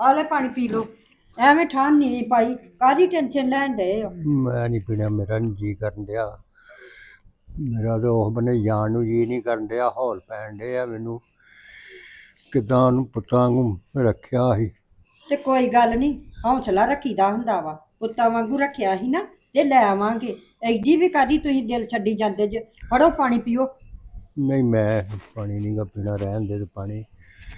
ਆ ਲੈ ਪਾਣੀ ਪੀ ਲਓ। ਐਵੇਂ ਠਾਣ ਨਹੀਂ ਪਾਈ। ਕਾਹਦੀ ਟੈਨਸ਼ਨ ਲੈਣ ਡਏ ਹੋ? ਮੈਂ ਨਹੀਂ ਪੀਣਾ ਮੇਰਾ ਨੀ ਜੀ ਕਰਨ ਡਿਆ। ਮੇਰਾ ਤਾਂ ਉਹ ਬਨੇ ਜਾਣ ਨੂੰ ਜੀ ਨਹੀਂ ਕਰਨ ਡਿਆ ਹੌਲ ਪੈਣ ਡਿਆ ਮੈਨੂੰ। ਕਿਦਾਂ ਉਹਨੂੰ ਪੁੱਤਾਂ ਨੂੰ ਰੱਖਿਆ ਸੀ। ਤੇ ਕੋਈ ਗੱਲ ਨਹੀਂ ਹੌਸਲਾ ਰੱਖੀਦਾ ਹੁੰਦਾ ਵਾ। ਪੁੱਤਾਂ ਵਾਂਗੂ ਰੱਖਿਆ ਸੀ ਨਾ ਤੇ ਲੈ ਆਵਾਂਗੇ। ਐਡੀ ਵੀ ਕਾਦੀ ਤੁਸੀਂ ਦਿਲ ਛੱਡੀ ਜਾਂਦੇ ਜੇ। ਫੜੋ ਪਾਣੀ ਪੀਓ। ਨਹੀਂ ਮੈਂ ਪਾਣੀ ਨਹੀਂ ਗਾ ਪੀਣਾ ਰਹਿਣ ਦੇ ਤੇ ਪਾਣੀ।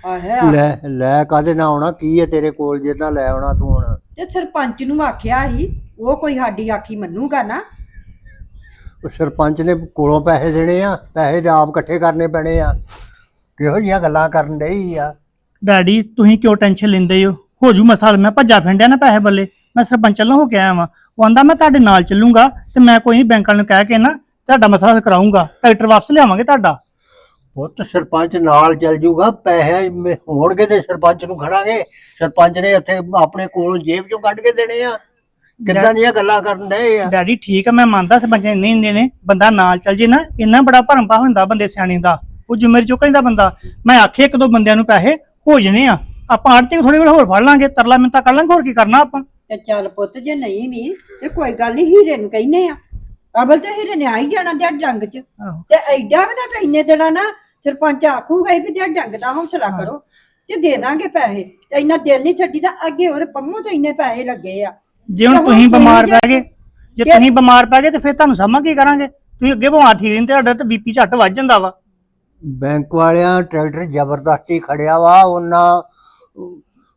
ਆਹੇ ਲੈ ਲੈ ਕਾਦੇ ਨਾ ਆਉਣਾ? ਕੀ ਹੈ ਤੇਰੇ ਕੋਲ ਜੇ ਨਾ ਲੈ ਆਉਣਾ ਤੂੰ ਹੁਣ? ਤੇ ਸਰਪੰਚ ਨੂੰ ਆਖਿਆ ਸੀ ਉਹ ਕੋਈ ਸਾਡੀ ਆਖੀ ਮੰਨੂਗਾ ਨਾ। ਉਹ ਸਰਪੰਚ ਨੇ ਕੋਲੋਂ ਪੈਸੇ ਦੇਣੇ ਆ ਪੈਸੇ ਤੇ ਆਪ ਇਕੱਠੇ ਕਰਨੇ ਪੈਣੇ ਆ। ਕਿਹੋ ਜੀਆਂ ਗੱਲਾਂ ਕਰਨ ਡਈ ਆ? ਡੈਡੀ ਤੁਸੀਂ ਕਿਉਂ ਟੈਨਸ਼ਨ ਲੈਂਦੇ ਹੋ? ਹੋ ਜੂ ਮਸਾਲ ਮੈਂ ਭੱਜਾ ਫਿੰਡਿਆ ਨਾ ਪੈਸੇ ਬੱਲੇ। ਮੈਂ ਸਰਪੰਚ ਵੱਲੋਂ ਹੋ ਕੇ ਆਇਆ ਵਾਂ। ਉਹ ਆਂਦਾ ਮੈਂ ਤੁਹਾਡੇ ਨਾਲ ਚੱਲੂੰਗਾ ਤੇ ਮੈਂ ਕੋਈ ਨਹੀਂ ਬੈਂਕ ਨੂੰ ਕਹਿ ਕੇ ਨਾ ਤੁਹਾਡਾ ਮਸਲਾ ਹੱਲ ਕਰਾਉਂਗਾ ਟਰੈਕਟਰ ਵਾਪਸ ਲਿਆਵਾਂਗੇ ਤੁਹਾਡਾ? ਪੁੱਤ ਸਰਪੰਚ ਨਾਲ ਚੱਲ ਜੂਗਾ ਪੈਸੇ ਮ- ਹੋਣਗੇ ਤੇ ਸਰਪੰਚ ਨੂੰ ਖੜਾਂਗੇ। ਸਰਪੰਚ ਨੇ ਇੱਥੇ ਆਪਣੇ ਕੋਲੋਂ ਜੇਬ ਚੋਂ ਕੱਢ ਕੇ ਦੇਣੇ ਆ। ਕਿੱਦਾਂ ਦੀਆਂ ਗੱਲਾਂ ਕਰਨ ਡਏ ਆ? ਡੈਡੀ ਠੀਕ ਆ ਮੈਂ ਮੰਨਦਾ ਸਰਪੰਚ ਨਹੀਂ ਹੁੰਦੇ ਨੇ। ਬੰਦਾ ਨਾਲ ਚੱਲ ਜੇ ਨਾ ਇੰਨਾ ਬੜਾ ਭਰਮਪਾ ਹੁੰਦਾ ਬੰਦੇ ਸਿਆਣੇ ਦਾ। ਉਹ ਜ਼ਿੰਮੇਵਾਰੀ ਚੁੱਕ ਲੈਂਦਾ ਬੰਦਾ। ਮੈਂ ਆਖੇ ਇੱਕ ਦੋ ਬੰਦਿਆਂ ਨੂੰ ਪੈਸੇ ਹੋ ਜਣੇ ਆ। ਆਪਾਂ ਆੜਤੀ ਥੋੜੀ ਵੇਲ ਹੋਰ ਫੜ ਲਾਂਗੇ ਤਰਲਾ ਮਿੰਤਾ ਕਰ ਲਾਂਗੇ ਹੋਰ ਕੀ ਕਰਨਾ ਆਪਾਂ? ਤੇ ਚੱਲ ਪੁੱਤ ਜੇ ਨਹੀਂ ਵੀ ਤੇ ਕੋਈ ਗੱਲ ਨਹੀਂ ਹੀਰੇ ਨੂੰ ਕਹਿੰਨੇ ਆ। ਅਬਲ ਤੇ ਹੀਰੇ ਨੇ ਆ ਹੀ ਜਾਣਾ ਤੇ ਡੰਗ ਚ। ਆਹੋ। ਤੇ ਐਡਾ ਵੀ ਨਾ ਤੇ ਇੰਨੇ ਦਿਨਾਂ ਨਾ ਸਰਪੰਚ ਆਖੂਗਾ ਹੀ ਵੀ ਜੇ ਡੰਗ ਦਾ ਹੌਸਲਾ ਕਰੋ ਤੇ ਦੇ ਦਾਂਗੇ ਪੈਸੇ। ਤੇ ਇੰਨਾ ਦਿਲ ਨਹੀਂ ਛੱਡੀ ਤਾਂ ਅੱਗੇ ਉਹਦੇ ਪੰਮੋ ਤੇ ਇੰਨੇ ਪੈਸੇ ਲੱਗੇ ਆ। ਜੇ ਹੁਣ ਤੁਸੀਂ ਬਿਮਾਰ ਪੈ ਗਏ ਜੇ ਤੁਸੀਂ ਬਿਮਾਰ ਪੈ ਗਏ ਤੇ ਫਿਰ ਤੁਹਾਨੂੰ ਸਮਾਂ ਕੀ ਕਰਾਂਗੇ? ਤੁਸੀਂ ਅੱਗੇ ਬਿਮਾਰ ਠੀਕ ਰਹਿੰਦੇ ਤੁਹਾਡਾ ਤੇ ਬੀਪੀ ਝੱਟ ਵੱਜ ਜਾਂਦਾ ਵਾ। ਬੈਂਕ ਵਾਲਿਆਂ ਟਰੈਕਟਰ ਜ਼ਬਰਦਸਤੀ ਖੜਿਆ ਵਾ ਉਹਨਾਂ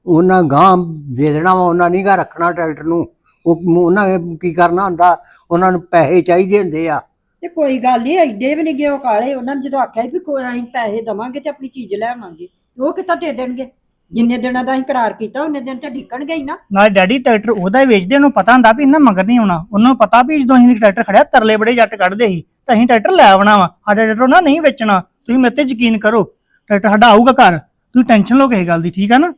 ਉਹਨਾਂ ਗਾਂ ਦੇ ਦੇਣਾ ਵਾ ਉਹਨਾਂ ਨਹੀਂ ਗਾ ਰੱਖਣਾ ਟਰੈਕਟਰ ਨੂੰ। ਉਹ ਉਹਨਾਂ ਨੇ ਕੀ ਕਰਨਾ ਹੁੰਦਾ? ਉਹਨਾਂ ਨੂੰ ਪੈਸੇ ਚਾਹੀਦੇ ਹੁੰਦੇ ਆ। ਤੇ ਕੋਈ ਗੱਲ ਨਹੀਂ ਐਡੇ ਵੀ ਨਹੀਂ ਗਏ ਉਹ ਕਾਲੇ। ਉਹਨਾਂ ਨੇ ਜਦੋਂ ਆਖਿਆ ਸੀ ਵੀ ਕੋਈ ਅਸੀਂ ਪੈਸੇ ਦਵਾਂਗੇ ਤੇ ਆਪਣੀ ਚੀਜ਼ ਲੈ ਆਵਾਂਗੇ ਉਹ ਕਿੱਦਾਂ ਦੇ ਦੇਣਗੇ? ਜਿੰਨੇ ਦਿਨਾਂ ਦਾ ਅਸੀਂ ਕਰਾਰ ਕੀਤਾ ਉਹਨੇ ਦਿਨ ਤੇ ਢਿੱਕਣਗੇ ਹੀ ਨਾ। ਨਾਲ ਡੈਡੀ ਟਰੈਕਟਰ ਉਹਦਾ ਹੀ ਵੇਚਦੇ ਉਹਨੂੰ ਪਤਾ ਹੁੰਦਾ ਵੀ ਇਹਨਾਂ ਮਗਰ ਨਹੀਂ ਆਉਣਾ। ਉਹਨਾਂ ਨੂੰ ਪਤਾ ਵੀ ਜਦੋਂ ਅਸੀਂ ਟਰੈਕਟਰ ਖੜਿਆ ਤਰਲੇ ਬੜੇ ਜੱਟ ਕੱਢਦੇ ਸੀ ਤਾਂ ਅਸੀਂ ਟਰੈਕਟਰ ਲੈ ਆਉਣਾ ਵਾ। ਸਾਡਾ ਟਰੈਕਟਰ ਉਹਨਾਂ ਨਹੀਂ ਵੇਚਣਾ। ਤੁਸੀਂ ਮੇਰੇ ਤੇ ਯਕੀਨ ਕਰੋ ਟਰੈਕਟਰ ਸਾਡਾ ਆਊਗਾ ਘਰ। ਤੁਸੀਂ ਟੈਨਸ਼ਨ ਲਓ ਕਿਸੇ ਗੱਲ ਦੀ ਠੀਕ ਆ ਨਾ?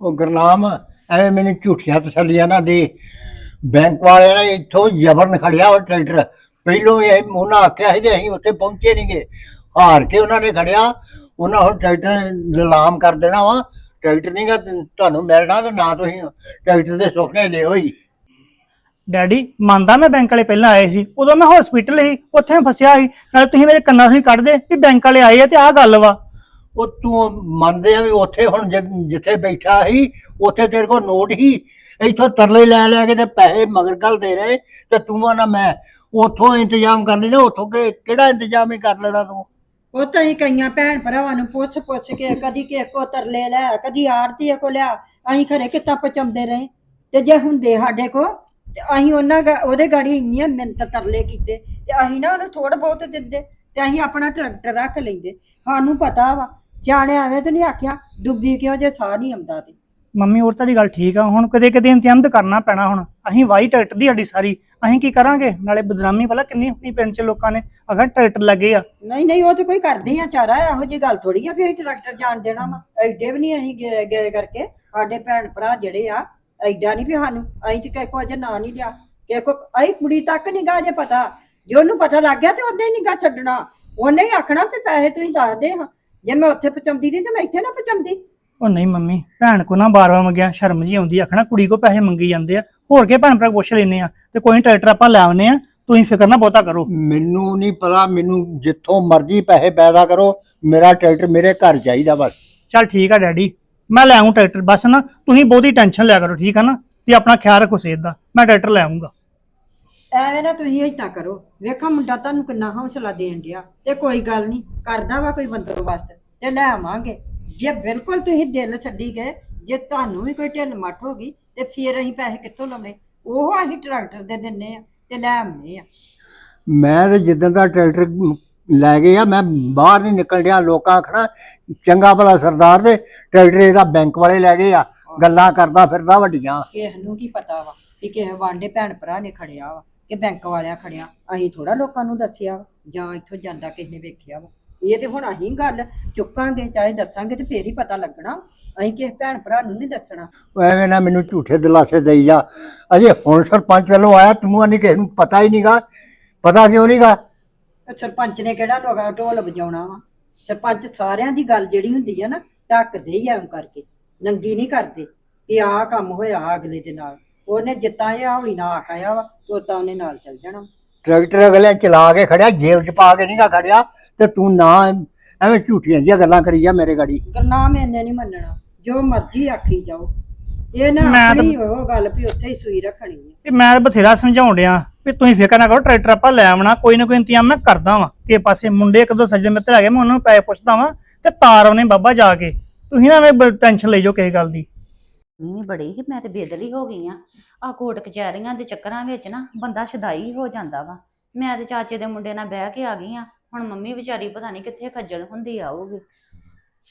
ਉਹ ਗੁਰਨਾਮ ਐਵੇਂ ਮੈਨੂੰ ਝੂਠੀਆਂ ਤਸੱਲੀਆਂ ਨਾ ਦੇ। ਬੈਂਕ ਵਾਲਿਆਂ ਨੇ ਇੱਥੋਂ ਜ਼ਬਰਨ ਖੜਿਆ ਉਹ ਟਰੈਕਟਰ। ਪਹਿਲੋਂ ਹੀ ਇਹ- ਉਹਨਾਂ ਆਖਿਆ ਸੀ ਤੇ ਅਸੀਂ ਉੱਥੇ ਪਹੁੰਚੇ ਨਹੀਂਗੇ ਹਾਰ ਕੇ ਉਹਨਾਂ ਨੇ ਖੜਿਆ। ਉਹਨਾਂ ਉਹ ਟਰੈਕਟਰ ਨਿਲਾਮ ਕਰ ਦੇਣਾ ਵਾ। ਟਰੈਕਟਰ ਨਹੀਂਗਾ ਤੁਹਾਨੂੰ ਮਿਲਣਾ ਤੇ ਨਾ ਤੁਸੀਂ ਟਰੈਕਟਰ ਦੇ ਸੁਪਨੇ ਲਿਓ ਹੀ। ਡੈਡੀ, ਮੰਨਦਾ ਮੈਂ ਬੈਂਕ ਵਾਲੇ ਪਹਿਲਾਂ ਆਏ ਸੀ। ਉਦੋਂ ਮੈਂ ਹਸਪੀਟਲ ਸੀ, ਉੱਥੇ ਫਸਿਆ ਸੀ। ਨਾਲੇ ਤੁਸੀਂ ਮੇਰੇ ਕੰਨਾਂ ਤੋਂ ਹੀ ਕੱਢਦੇ ਵੀ ਬੈਂਕ ਵਾਲੇ ਆਏ ਆ ਤੇ ਆਹ ਗੱਲ ਵਾ। ਉਹ ਤੂੰ ਮੰਨਦੇ ਆ ਵੀ ਉੱਥੇ ਹੁਣ ਜਿ- ਜਿੱਥੇ ਬੈਠਾ ਸੀ, ਉੱਥੇ ਤੇਰੇ ਕੋਲ ਨੋਟ ਹੀ ਇੱਥੋਂ ਤਰਲੇ ਲੈ ਲੈ ਕੇ ਤੇ ਪੈਸੇ ਮਗਰ ਕੱਲ ਦੇ ਰਹੇ। ਤੇ ਤੂੰ ਆ ਨਾ ਮੈਂ ਉੱਥੋਂ ਇੰਤਜ਼ਾਮ ਕਰ ਲੈਣਾ ਉੱਥੋਂ ਕਿ, ਕਿਹੜਾ ਇੰਤਜ਼ਾਮ ਹੀ ਕਰ ਲੈਣਾ ਤੂੰ? ਉਹ ਤਾਂ ਹੀ ਕਈਆਂ ਭੈਣ ਭਰਾਵਾਂ ਨੂੰ ਪੁੱਛ ਪੁੱਛ ਕੇ ਕਦੀ ਕਿਸੇ ਕੋ ਤਰਲੇ ਲੈ, ਕਦੀ ਆੜਤੀ ਕੋ ਲਿਆ, ਅਸੀਂ ਖਰੇ ਕਿੱਤਾ ਪਚਾਉਂਦੇ ਰਹੇ? ਤੇ ਜੇ ਹੁੰਦੇ ਸਾਡੇ ਕੋ ਤੇ ਅਸੀਂ ਉਹਨਾਂ ਗਾ- ਉਹਦੇ ਗਾੜੀ ਇੰਨੀਆਂ ਮਿੰਤ ਤਰਲੇ ਕੀਤੇ, ਤੇ ਅਸੀਂ ਨਾ ਉਹਨੂੰ ਥੋੜਾ ਬਹੁਤ ਦਿੰਦੇ, ਤੇ ਅਸੀਂ ਆਪਣਾ ਟਰੈਕਟਰ ਰੱਖ ਲੈਂਦੇ। ਸਾਨੂੰ ਪਤਾ ਵਾ ਜਾਣੇ ਆਵੇ ਤੇ ਨਹੀਂ ਆਖਿਆ ਡੁੱਬੀ ਕਿਉਂ ਜੇ ਸਾਹ ਨਹੀਂ ਆਉਂਦਾ ਤੇ। ਮੰਮੀ ਹੋਰ ਤੁਹਾਡੀ ਗੱਲ ਠੀਕ ਆ ਹੁਣ ਕਦੇ ਕਦੇ ਇੰਤਜ਼ਾਮ ਕਰਨਾ ਪੈਣਾ ਹੁਣ। ਅਸੀਂ ਵਾਈ ਟਰੈਕਟਰ ਦੀ ਸਾਡੀ ਸਾਰੀ ਅਸੀਂ ਕੀ ਕਰਾਂਗੇ? ਨਾਲੇ ਬਦਨਾਮੀ ਭਲਾ ਕਿੰਨੀ ਹੋਣੀ ਪਿੰਡ 'ਚ ਲੋਕਾਂ ਨੇ ਅਗਰ ਟਰੈਕਟਰ ਲੱਗੇ ਆ। ਨਹੀਂ ਨਹੀਂ ਉਹ ਤੇ ਕੋਈ ਕਰਦੇ ਆ ਚਾਰਾ ਇਹੋ ਜੀ ਗੱਲ ਥੋੜੀ ਆ ਵੀ ਅਸੀਂ ਟਰੈਕਟਰ ਜਾਣ ਦੇਣਾ ਵਾ। ਐਡੇ ਵੀ ਨਹੀਂ ਅਸੀਂ ਗਏ ਗਏ ਕਰਕੇ ਸਾਡੇ ਭੈਣ ਭਰਾ ਜਿਹੜੇ ਆ ਐਡਾ ਨਹੀਂ ਵੀ ਸਾਨੂੰ ਅਸੀਂ ਤੇ ਕਿਸੇ ਕੋ ਅਜੇ ਨਾਂ ਨਹੀਂ ਲਿਆ। ਕਿਸੇ ਕੋ ਅਸੀਂ ਕੁੜੀ ਤੱਕ ਨਹੀਂ ਗਾ ਜੇ ਪਤਾ। ਜੇ ਉਹਨੂੰ ਪਤਾ ਲੱਗ ਗਿਆ ਤੇ ਉਹਨੇ ਨਹੀਂ ਗਾ ਛੱਡਣਾ। ਉਹਨੇ ਹੀ ਆਖਣਾ ਵੀ ਪੈਸੇ ਤੁਸੀਂ ਦੱਸਦੇ ਹਾਂ। ਜੇ ਮੈਂ ਉੱਥੇ ਪਚਾਉਂਦੀ ਨਹੀਂ ਤੇ ਮੈਂ ਇੱਥੇ ਨਾ ਪਚਾਉਂਦੀ ਉਹ ਨਹੀਂ ਮੰਮੀ ਭੈਣ ਕੋ ਨਾ ਬਾਰ-ਬਾਰ ਮੰਗਿਆ ਸ਼ਰਮ ਜੀ ਆਉਂਦੀ ਆਖਣਾ ਕੁੜੀ ਕੋ ਪੈਸੇ ਮੰਗੀ ਜਾਂਦੇ ਆ। ਹੋਰ ਕੇ ਭੈਣ ਭਰਾ ਪੁੱਛ ਲੈਨੇ ਆ। ਤੇ ਕੋਈ ਨੀ, ਟਰੈਕਟਰ ਆਪਾਂ ਲੈ ਆਉਨੇ ਆ। ਤੁਸੀਂ ਫਿਕਰ ਨਾ ਬਹੁਤਾ ਕਰੋ। ਮੈਨੂੰ ਨਹੀਂ ਪਤਾ ਮੈਨੂੰ ਜਿੱਥੋਂ ਮਰਜ਼ੀ ਪੈਸੇ ਪੈਦਾ ਕਰੋ। ਮੇਰਾ ਟਰੈਕਟਰ ਮੇਰੇ ਘਰ ਚਾਹੀਦਾ ਬਸ। ਚੱਲ ਠੀਕ ਆ ਡੈਡੀ। ਮੈਂ ਲੈ ਆਉਂ ਟਰੈਕਟਰ। ਬਸ ਨਾ ਤੁਸੀਂ ਬਹੁਤੀ ਟੈਨਸ਼ਨ ਲਿਆ ਕਰੋ ਠੀਕ ਆ ਨਾ? ਤੇ ਆਪਣਾ ਖਿਆਲ ਰੱਖੋ ਸਿਹਤ ਦਾ। ਮੈਂ ਟਰੈਕਟਰ ਲੈ ਆਉਂਗਾ ਐਵੇਂ ਨਾ ਤੁਸੀਂ ਏਦਾਂ ਕਰੋ। ਵੇਖੋ ਮੁੰਡਾ ਤੁਹਾਨੂੰ ਕਿੰਨਾ ਹੌਸਲਾ ਦੇਣ ਡਿਆ। ਤੇ ਕੋਈ ਗੱਲ ਨਹੀਂ ਕਰਦਾ ਵਾ ਕੋਈ ਬੰਦੋਬਸਤ ਤੇ ਲੈ ਆਵਾਂਗੇ। ਜੇ ਬਿਲਕੁਲ ਤੁਸੀਂ ਦਿਲ ਛੱਡੀ ਗਏ ਜੇ ਤੁਹਾਨੂੰ ਵੀ ਕੋਈ ਢਿੱਲ ਮੱਠ ਹੋ ਗਈ ਤੇ ਫਿਰ ਅਸੀਂ ਪੈਸੇ ਕਿੱਥੋਂ ਲਾਉਣੇ ਉਹ ਅਸੀਂ ਟਰੈਕਟਰ ਦੇ ਦਿੰਨੇ ਆ ਤੇ ਲੈ ਆਉਂਦੇ ਆ। ਮੈਂ ਤੇ ਜਿੱਦਾਂ ਦਾ ਟਰੈਕਟਰ ਲੈ ਗਏ ਆ ਮੈਂ ਬਾਹਰ ਨਹੀਂ ਨਿਕਲ ਰਿਹਾ ਲੋਕਾਂ ਆਖਣਾ ਚੰਗਾ ਭਲਾ ਸਰਦਾਰ ਦੇ ਟਰੈਕਟਰ ਇਹਦਾ ਬੈਂਕ ਵਾਲੇ ਲੈ ਗਏ ਆ। ਗੱਲਾਂ ਕਰਦਾ ਫਿਰਦਾ ਵੱਡੀਆਂ। ਕਿਸੇ ਨੂੰ ਕੀ ਪਤਾ ਵਾ ਕਿ ਕਿਸੇ ਵਾਂਡੇ ਭੈਣ ਭਰਾ ਨੇ ਖੜਿਆ ਵਾ। ਕਿ ਬੈਂਕ ਵਾਲਿਆਂ ਖੜਿਆ ਅਸੀਂ ਥੋੜਾ ਲੋਕਾਂ ਨੂੰ ਦੱਸਿਆ ਜਾਂ ਇੱਥੋਂ ਜਾਂਦਾ ਕਿਸੇ ਨੇ ਵੇਖਿਆ ਵਾ। ਇਹ ਤੇ ਹੁਣ ਅਸੀਂ ਗੱਲ ਚੁੱਕਾਂਗੇ ਚਾਹੇ ਦੱਸਾਂਗੇ ਤੇ ਫੇਰ ਹੀ ਪਤਾ ਲੱਗਣਾ। ਅਸੀਂ ਕਿਸੇ ਭੈਣ ਭਰਾ ਨੂੰ ਨਹੀਂ ਦੱਸਣਾ। ਐਵੇਂ ਨਾ ਮੈਨੂੰ ਝੂਠੇ ਦਿਲਾਸੇ ਦੇਈ ਜਾ। ਅਜੇ ਹੁਣ ਸਰਪੰਚ ਵੱਲੋਂ ਆਇਆ ਤੂੰ ਨਹੀਂ ਕਿਸੇ ਨੂੰ ਪਤਾ ਹੀ ਨਹੀਂਗਾ ਪਤਾ ਕਿਉਂ ਨਹੀਂਗਾ ਸਰਪੰਚ ਨੇ ਕਿਹੜਾ ਲੋਗਾ ਢੋਲ ਵਜਾਉਣਾ ਵਾ? ਸਰਪੰਚ ਸਾਰਿਆਂ ਦੀ ਗੱਲ ਜਿਹੜੀ ਹੁੰਦੀ ਆ ਨਾ ਢੱਕਦੇ ਹੀ ਐਂ ਕਰਕੇ ਨੰਗੀ ਨਹੀਂ ਕਰਦੇ। ਕਿ ਆਹ ਕੰਮ ਹੋਇਆ ਅਗਲੇ ਦੇ ਨਾਲ। ਉਹਨੇ ਜਿੱਤਾਂ ਇਹ ਹੌਲੀ ਨਾਲ ਆਖਿਆ ਵਾ। ਤੋ ਤਾਂ ਉਹਨੇ ਨਾਲ ਚੱਲ ਜਾਣਾ। ਟਰੈਕਟਰ ਅਗਲੇ ਚਲਾ ਕੇ ਖੜਿਆ ਜੇਬ 'ਚ ਪਾ ਕੇ ਨਹੀਂਗਾ ਖੜਿਆ ਤੇ ਤੂੰ ਨਾ ਐਵੇਂ ਝੂਠੀਆਂ ਜਿਹੀਆਂ ਗੱਲਾਂ ਕਰੀ ਜਾ ਮੇਰੇ ਗਾੜੀ। ਗੁਰਨਾਮ ਇਹਨੇ ਨਹੀਂ ਮੰਨਣਾ ਜੋ ਮਰਜ਼ੀ ਆਖੀ ਜਾਓ। ਇਹ ਨਾ ਮੈਂ ਤਾਂ- ਆਪਣੀ ਉਹ ਗੱਲ ਵੀ ਉੱਥੇ ਹੀ ਸੂਈ ਰੱਖਣੀ ਹੈ ਵੀ ਮੈਂ ਤਾਂ ਬਥੇਰਾ ਸਮਝਾਉਣ ਡਿਆ ਵੀ ਤੁਸੀਂ ਫਿਕਰ ਨਾ ਕਰੋ ਟਰੈਕਟਰ ਆਪਾਂ ਲੈ ਆਵਣਾ ਕੋਈ ਨਾ ਕੋਈ ਇੰਤਜ਼ਾਮ ਮੈਂ ਕਰਦਾ ਵਾਂ। ਕਿ ਪਾਸੇ ਮੁੰਡੇ ਇੱਕ ਦੋ ਸੱਜਣ ਮਿੱਤਰ ਹੈਗੇ ਮੈਂ ਉਹਨਾਂ ਨੂੰ ਪੈਸੇ ਪੁੱਛਦਾ ਵਾਂ ਤੇ ਤਾਰ ਉਹਨੇ ਬਾਬਾ ਜਾ ਕੇ। ਤੁਸੀਂ ਨਾ ਐਵੇਂ ਟੈਨਸ਼ਨ ਲਈ ਜਾਓ ਕਿਸੇ ਗੱਲ ਦੀ। ਨਹੀਂ ਬੜੀ ਹੀ ਮੈਂ ਤੇ ਬੇਦਲੀ ਹੋ ਗਈ ਆ। ਆ ਕੋਰਟ ਕਚਹਿਰੀਆਂ ਦੇ ਚੱਕਰਾਂ ਵਿੱਚ ਨਾ ਬੰਦਾ ਸ਼ਦਾਈ ਹੋ ਜਾਂਦਾ ਵਾ। ਮੈਂ ਤੇ ਚਾਚੇ ਦੇ ਮੁੰਡੇ ਨਾਲ ਬਹਿ ਕੇ ਆ ਗਈ ਆ ਹੁਣ ਮੰਮੀ ਵਿਚਾਰੀ ਪਤਾ ਨਹੀਂ ਕਿੱਥੇ ਖੱਜਲ ਹੁੰਦੀ ਆਊਗੀ।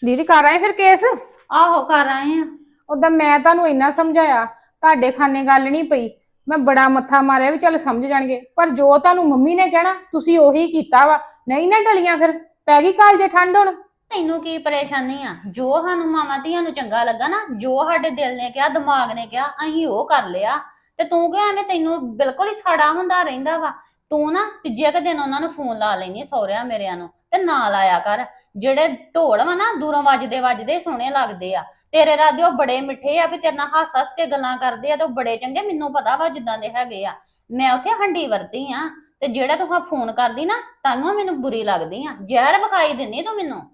ਦੀਦੀ ਕਰ ਆਏ ਫਿਰ ਕੇਸ? ਆਹੋ ਕਰ ਆਏ ਆ। ਉਦਾਂ ਮੈਂ ਤੁਹਾਨੂੰ ਇੰਨਾ ਸਮਝਾਇਆ ਤੁਹਾਡੇ ਖਾਨੇ ਗੱਲ ਨਹੀਂ ਪਈ। ਮੈਂ ਬੜਾ ਮੱਥਾ ਮਾਰਿਆ ਵੀ ਚੱਲ ਸਮਝ ਜਾਣਗੇ। ਪਰ ਜੋ ਤੁਹਾਨੂੰ ਮੰਮੀ ਨੇ ਕਹਿਣਾ ਤੁਸੀਂ ਉਹੀ ਕੀਤਾ ਵਾ। ਨਹੀਂ ਨਾ ਟਲੀਆਂ ਫਿਰ। ਪੈ ਗਈ ਕਾਲਜੇ ਠੰਡ ਹੁਣ? ਤੈਨੂੰ ਕੀ ਪਰੇਸ਼ਾਨੀ ਆ? ਜੋ ਸਾਨੂੰ ਮਾਮਾ ਧੀਆਂ ਨੂੰ ਚੰਗਾ ਲੱਗਾ ਨਾ, ਜੋ ਸਾਡੇ ਦਿਲ ਨੇ ਕਿਹਾ, ਦਿਮਾਗ ਨੇ ਕਿਹਾ, ਅਸੀਂ ਉਹ ਕਰ ਲਿਆ। ਤੇ ਤੂੰ ਕਿਹਾ ਐਵੇਂ ਤੈਨੂੰ ਬਿਲਕੁਲ ਹੀ ਸਾੜਾ ਹੁੰਦਾ ਰਹਿੰਦਾ ਵਾ? ਤੂੰ ਨਾ ਤੀਜੇ ਕੁ ਦਿਨ ਉਹਨਾਂ ਨੂੰ ਫੋਨ ਲਾ ਲੈਣੀ ਸਹੁਰਿਆਂ ਮੇਰਿਆਂ ਨੂੰ ਤੇ ਨਾ ਲਾਇਆ ਕਰ। ਜਿਹੜੇ ਢੋਲ ਵਾ ਨਾ, ਦੂਰੋਂ ਵੱਜਦੇ ਵੱਜਦੇ ਸੋਹਣੇ ਲੱਗਦੇ ਆ। ਤੇਰੇ ਰਾਦੇ ਉਹ ਬੜੇ ਮਿੱਠੇ ਆ ਵੀ ਤੇਰੇ ਨਾਲ ਹੱਸ ਹੱਸ ਕੇ ਗੱਲਾਂ ਕਰਦੇ ਆ ਤੇ ਉਹ ਬੜੇ ਚੰਗੇ, ਮੈਨੂੰ ਪਤਾ ਵਾ ਜਿੱਦਾਂ ਦੇ ਹੈਗੇ ਆ। ਮੈਂ ਉੱਥੇ ਹੰਡੀ ਵਰਤੀ ਆ ਤੇ ਜਿਹੜਾ ਤੂੰ ਫੋਨ ਕਰਦੀ ਨਾ, ਤਾਨੂੰ ਮੈਨੂੰ ਬੁਰੀ ਲੱਗਦੀ ਆ। ਜ਼ਹਿਰ ਵਿਖਾਈ ਦਿੰਦੀ ਤੂੰ ਮੈਨੂੰ।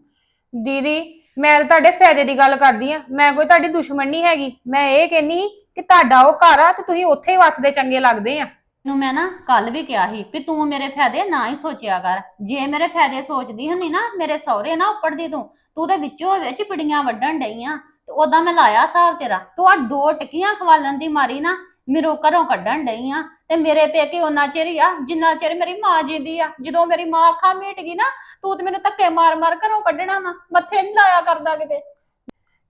ਦੀਦੀ, ਮੈਂ ਤਾਂ ਤੁਹਾਡੇ ਫਾਇਦੇ ਦੀ ਗੱਲ ਕਰਦੀ ਆ ਮੈਂ ਕੋਈ ਤੁਹਾਡੀ ਦੁਸ਼ਮਣ ਨਹੀਂ ਹੈਗੀ। ਮੈਂ ਇਹ ਕਹਿੰਨੀ ਕਿ ਤੁਹਾਡਾ ਉਹ ਘਰ ਆ ਤੇ ਤੁਸੀਂ ਉੱਥੇ ਹੀ ਵਸਦੇ ਚੰਗੇ ਲੱਗਦੇ ਆ। ਨੂੰ ਮੈਂ ਨਾ ਕੱਲ ਵੀ ਕਿਹਾ ਸੀ ਵੀ ਤੂੰ ਮੇਰੇ ਫਾਇਦੇ ਨਾ ਹੀ ਸੋਚਿਆ ਕਰ। ਜੇ ਮੇਰੇ ਫਾਇਦੇ ਸੋਚਦੀ ਹੁੰਨੀ ਨਾ, ਮੇਰੇ ਸਹੁਰੇ ਨਾ ਉੱਪੜਦੀ ਤੂੰ ਤੂੰ ਤੇ ਵਿੱਚੋਂ ਵਿੱਚ ਪਿੜੀਆਂ ਵੱਢਣ ਡਈ ਆ। ਤੇ ਉਦਾਂ ਮੈਂ ਲਾਇਆ ਹਿਸਾਬ ਤੇਰਾ। ਤੂੰ ਆ ਦੋ ਟਿੱਕੀਆਂ ਖਵਾਲਣ ਦੀ ਮਾਰੀ ਨਾ, ਮੇਰੇ ਘਰੋਂ ਕੱਢਣ ਡਈ ਆ। ਤੇ ਮੇਰੇ ਪੇਕੇ ਉਹਨਾਂ ਚਿਰ ਹੀ ਆ, ਜਿੰਨਾ ਚਿਰ ਮੇਰੀ ਮਾਂ ਜਿੰਦੀ ਆ। ਜਦੋਂ ਮੇਰੀ ਮਾਂ ਅੱਖਾਂ ਮੀਟ ਗਈ ਨਾ, ਤੂੰ ਤੇ ਮੈਨੂੰ ਧੱਕੇ ਮਾਰ ਮਾਰ ਘਰੋਂ ਕੱਢਣਾ ਵਾ, ਮੱਥੇ ਨਹੀਂ ਲਾਇਆ ਕਰਦਾ ਕਿਤੇ।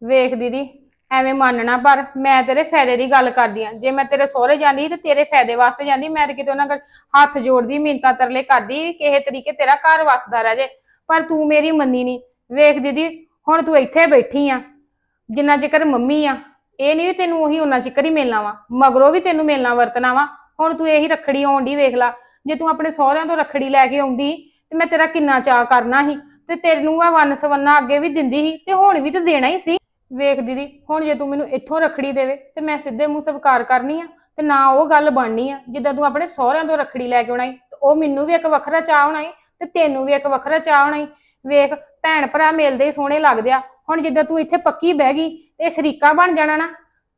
ਵੇਖ ਦੀਦੀ, ਐਵੇਂ ਮੰਨਣਾ ਪਰ ਮੈਂ ਤੇਰੇ ਫਾਇਦੇ ਦੀ ਗੱਲ ਕਰਦੀ ਆ। ਜੇ ਮੈਂ ਤੇਰੇ ਸਹੁਰੇ ਜਾਂਦੀ ਤੇ ਤੇਰੇ ਫਾਇਦੇ ਵਾਸਤੇ ਜਾਂਦੀ, ਮੈਂ ਤੇ ਕਿਤੇ ਉਹਨਾਂ ਕੋਲ ਹੱਥ ਜੋੜਦੀ ਮਿੰਤਾ ਤਰਲੇ ਕਰਦੀ ਕਿਸੇ ਤਰੀਕੇ ਤੇਰਾ ਘਰ ਵਸਦਾ ਰਹਿ ਜੇ। ਪਰ ਤੂੰ ਮੇਰੀ ਮੰਨੀ ਨਹੀਂ ਵੇਖ ਦੀਦੀ, ਹੁਣ ਤੂੰ ਇੱਥੇ ਬੈਠੀ ਆ, ਜਿੰਨਾ ਚਿਕਰ ਮੰਮੀ ਆ, ਇਹ ਨਹੀਂ ਵੀ ਤੈਨੂੰ ਉਹੀ ਉਹਨਾਂ ਚਿਕਰ ਹੀ ਮਿਲਣਾ ਵਾ, ਮਗਰੋਂ ਵੀ ਤੈਨੂੰ ਮਿਲਣਾ, ਵਰਤਣਾ ਵਾ। ਹੁਣ ਤੂੰ ਇਹੀ ਰੱਖੜੀ ਆਉਣ ਦੀ ਵੇਖ ਲਾ। ਜੇ ਤੂੰ ਆਪਣੇ ਸਹੁਰਿਆਂ ਤੋਂ ਰੱਖੜੀ ਲੈ ਕੇ ਆਉਂਦੀ, ਤੇ ਮੈਂ ਤੇਰਾ ਕਿੰਨਾ ਚਾਅ ਕਰਨਾ ਸੀ। ਤੇ ਤੈਨੂੰ ਆ ਵੰਨ ਸਵੰਨਾ ਅੱਗੇ ਵੀ ਦਿੰਦੀ ਸੀ, ਤੇ ਹੁਣ ਵੀ ਤੇ ਦੇਣਾ ਹੀ ਸੀ। ਵੇਖ ਦੀਦੀ, ਹੁਣ ਜੇ ਤੂੰ ਮੈਨੂੰ ਇੱਥੋਂ ਰੱਖੜੀ ਦੇਵੇ, ਤੇ ਮੈਂ ਸਿੱਧੇ ਮੂੰਹ ਸਵੀਕਾਰ ਕਰਨੀ ਆ, ਤੇ ਨਾ ਉਹ ਗੱਲ ਬਣਨੀ ਆ। ਜਿੱਦਾਂ ਤੂੰ ਆਪਣੇ ਸਹੁਰਿਆਂ ਤੋਂ ਰੱਖੜੀ ਲੈ ਕੇ ਆਉਣਾ ਈ, ਤੇ ਉਹ ਮੈਨੂੰ ਵੀ ਇੱਕ ਵੱਖਰਾ ਚਾਹ ਹੋਣਾ ਈ, ਤੇ ਤੈਨੂੰ ਵੀ ਇੱਕ ਵੱਖਰਾ ਚਾਹ ਹੋਣਾ ਈ। ਵੇਖ, ਭੈਣ ਭਰਾ ਮਿਲਦੇ ਹੀ ਸੋਹਣੇ ਲੱਗਦੇ ਆ। ਹੁਣ ਜਿੱਦਾਂ ਤੂੰ ਇੱਥੇ ਪੱਕੀ ਬਹਿ ਗਈ, ਤੇ ਸ਼ਰੀਕਾ ਬਣ ਜਾਣਾ ਨਾ,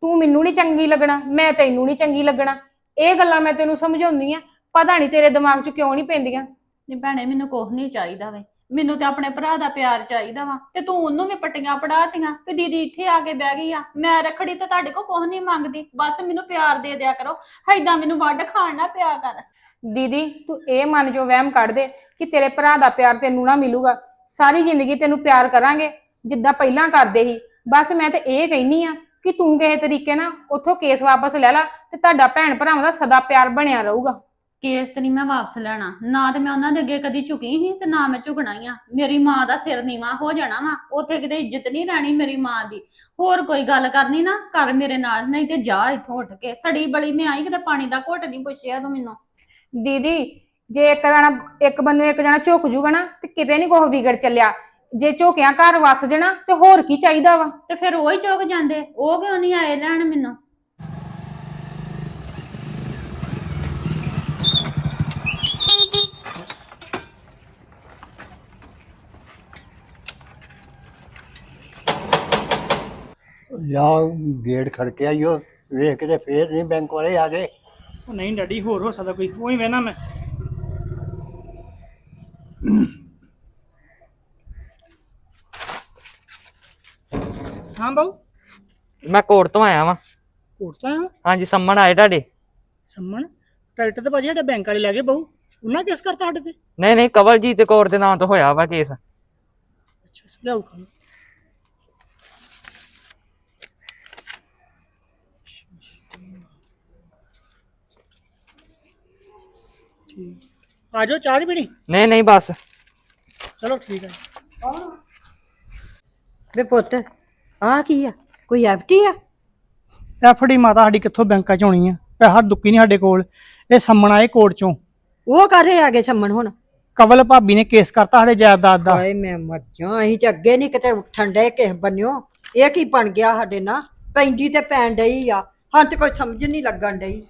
ਤੂੰ ਮੈਨੂੰ ਨਹੀਂ ਚੰਗੀ ਲੱਗਣਾ, ਮੈਂ ਤੈਨੂੰ ਨਹੀਂ ਚੰਗੀ ਲੱਗਣਾ। ਇਹ ਗੱਲਾਂ ਮੈਂ ਤੈਨੂੰ ਸਮਝਾਉਂਦੀ ਆ ਪਤਾ ਨਹੀਂ ਤੇਰੇ ਦਿਮਾਗ 'ਚ ਕਿਉਂ ਨਹੀਂ ਪੈਂਦੀਆਂ। ਨਹੀਂ ਭੈਣੇ ਮੈਨੂੰ ਕੁਛ ਨਹੀਂ ਚਾਹੀਦਾ ਵੇ। ਮੈਨੂੰ ਤੇ ਆਪਣੇ ਭਰਾ ਦਾ ਪਿਆਰ ਚਾਹੀਦਾ ਵਾ ਤੇ ਤੂੰ ਉਹਨੂੰ ਵੀ ਪੱਟੀਆਂ ਪੜਾਤੀਆਂ ਤੇ ਦੀਦੀ ਇੱਥੇ ਆ ਕੇ ਬਹਿ ਗਈ ਆ। ਮੈਂ ਰੱਖੜੀ ਤੇ ਤੁਹਾਡੇ ਕੋਲ ਕੁਛ ਨਹੀਂ ਮੰਗਦੀ ਬਸ ਮੈਨੂੰ ਪਿਆਰ ਦੇ ਦਿਆ ਕਰੋ। ਐਦਾਂ ਮੈਨੂੰ ਵੱਢ ਖਾਣ ਨਾ ਪਿਆ ਕਰ। ਦੀਦੀ ਤੂੰ ਇਹ ਮਨ ਚੋਂ ਵਹਿਮ ਕੱਢ ਦੇ ਕਿ ਤੇਰੇ ਭਰਾ ਦਾ ਪਿਆਰ ਤੈਨੂੰ ਨਾ ਮਿਲੂਗਾ। ਸਾਰੀ ਜ਼ਿੰਦਗੀ ਤੈਨੂੰ ਪਿਆਰ ਕਰਾਂਗੇ ਜਿੱਦਾਂ ਪਹਿਲਾਂ ਕਰਦੇ ਸੀ। ਬਸ ਮੈਂ ਤੇ ਇਹ ਕਹਿਨੀ ਆ ਕਿ ਤੂੰ ਕਿਸੇ ਤਰੀਕੇ ਨਾਲ ਉੱਥੋਂ ਕੇਸ ਵਾਪਸ ਲੈ ਲੈ ਤੇ ਤੁਹਾਡਾ ਭੈਣ ਭਰਾਵਾਂ ਦਾ ਸਦਾ ਪਿਆਰ ਬਣਿਆ ਰਹੂਗਾ। ਕੇਸ ਤੇ ਨਹੀਂ ਮੈਂ ਵਾਪਸ ਲੈਣਾ। ਨਾ ਤੇ ਮੈਂ ਉਹਨਾਂ ਦੇ ਅੱਗੇ ਕਦੀ ਝੁਕੀ ਸੀ ਤੇ ਨਾ ਮੈਂ ਝੁਕਣਾ ਹੀ ਆ। ਮੇਰੀ ਮਾਂ ਦਾ ਸਿਰ ਨੀਵਾ ਹੋ ਜਾਣਾ ਵਾ। ਉੱਥੇ ਕਿਤੇ ਇੱਜ਼ਤ ਨਹੀਂ ਰਹਿਣੀ ਮੇਰੀ ਮਾਂ ਦੀ। ਹੋਰ ਕੋਈ ਗੱਲ ਕਰਨੀ ਨਾ ਕਰ ਮੇਰੇ ਨਾਲ ਨਹੀਂ ਤੇ ਜਾ ਇੱਥੋਂ ਉੱਠ ਕੇ। ਸੜੀ ਬਲੀ ਮੈਂ ਆਈ ਕਿਤੇ ਪਾਣੀ ਦਾ ਘੁੱਟ ਨਹੀਂ ਪੁੱਛਿਆ ਤੂੰ ਮੈਨੂੰ। ਦੀਦੀ ਜੇ ਇੱਕ ਜਣਾ ਇੱਕ ਬੰਨੂ ਇੱਕ ਜਣਾ ਝੁਕ ਜੂਗਾ ਨਾ ਤੇ ਕਿਤੇ ਨਹੀਂ ਕੁਛ ਵਿਗੜ ਚੱਲਿਆ। ਜੇ ਝੁਕਿਆ ਘਰ ਵਸ ਜਾਣਾ ਤੇ ਹੋਰ ਕੀ ਚਾਹੀਦਾ ਵਾ? ਤੇ ਫਿਰ ਉਹ ਹੀ ਚੁੱਕ ਜਾਂਦੇ ਉਹ ਕਿਉਂ ਨਹੀਂ ਆਏ ਲੈਣ ਮੈਨੂੰ? ਜਾਂ ਗੇਟ ਖੜਕਿਆ ਈ ਉਹ ਵੇਖ ਕੇ ਤੇ ਫੇਰ ਨਹੀਂ ਬੈਂਕ ਵਾਲੇ ਆ ਗਏ। ਉਹ ਨਹੀਂ ਡੈਡੀ ਹੋਰ ਹੋ ਸਕਦਾ ਕੋਈ ਉਹੀ ਵੇਨਾ ਮੈਂ। ਹਾਂ ਬਾਊ? ਮੈਂ ਕੋਰਟ ਤੋਂ ਆਇਆ ਵਾਂ। ਕੋਟ ਤਾਂ ਆਇਆ। ਹਾਂਜੀ ਸੰਮਣ ਆਏ ਤੁਹਾਡੇ। ਸੰਮਣ ਟਰੈਕਟਰ ਤੇ ਭਾਜੀ ਸਾਡੇ ਬੈਂਕ ਵਾਲੇ ਲੈ ਗਏ ਬਾਊ। ਉਹਨਾਂ ਕਿਸ ਕਰਤਾ ਸਾਡੇ ਤੇ? ਨਹੀਂ ਨਹੀਂ ਕਵਲਜੀਤ ਕੌਰ ਦੇ ਨਾਂ ਤੋਂ ਹੋਇਆ ਵਾ ਕੇਸ। ਅੱਛਾ ਲਿਆਓ ਖਾਣ ਆ ਜਾਓ ਚਾਹ ਨਹੀਂ ਪੀਣੀ? ਨਹੀਂ ਨਹੀਂ ਬਸ। ਚਲੋ ਠੀਕ ਹੈ ਵੇ ਪੁੱਤ ਆਹ ਕੀ ਆ? ਕੋਈ ਐਫਟੀ ਆ? ਐਫਡੀ ਮਾਤਾ ਸਾਡੀ ਕਿੱਥੋਂ ਬੈਂਕਾਂ ਚ ਹੋਣੀ ਆ? ਪੈਸਾ ਦੁੱਕੀ ਨਹੀਂ ਸਾਡੇ ਕੋਲ। ਇਹ ਸੰਮਣ ਆਏ ਕੋਰਟ ਚੋਂ। ਉਹ ਕਰੇ ਆਗੇ ਸੰਮਣ ਹੁਣ? ਕਵਲ ਭਾਬੀ ਨੇ ਕੇਸ ਕਰਤਾ ਸਾਡੇ ਜਾਇਦਾਦ ਦਾ। ਹਾਏ ਮੈਂ ਮਰ ਜਾ ਅਸੀਂ ਤੇ ਅੱਗੇ ਨਹੀਂ ਕਿਤੇ ਉੱਠਣ ਡੇ ਕਿਸ ਬੰਨਿਓ। ਇਹ ਕੀ ਬਣ ਗਿਆ ਸਾਡੇ ਨਾਲ? ਪੈਂਦੀ ਤੇ ਪੈਣ ਡਈ ਆ। ਹਾਂ ਤੇ ਕੋਈ ਸਮਝ ਨਹੀਂ ਲੱਗਣ ਡਈ।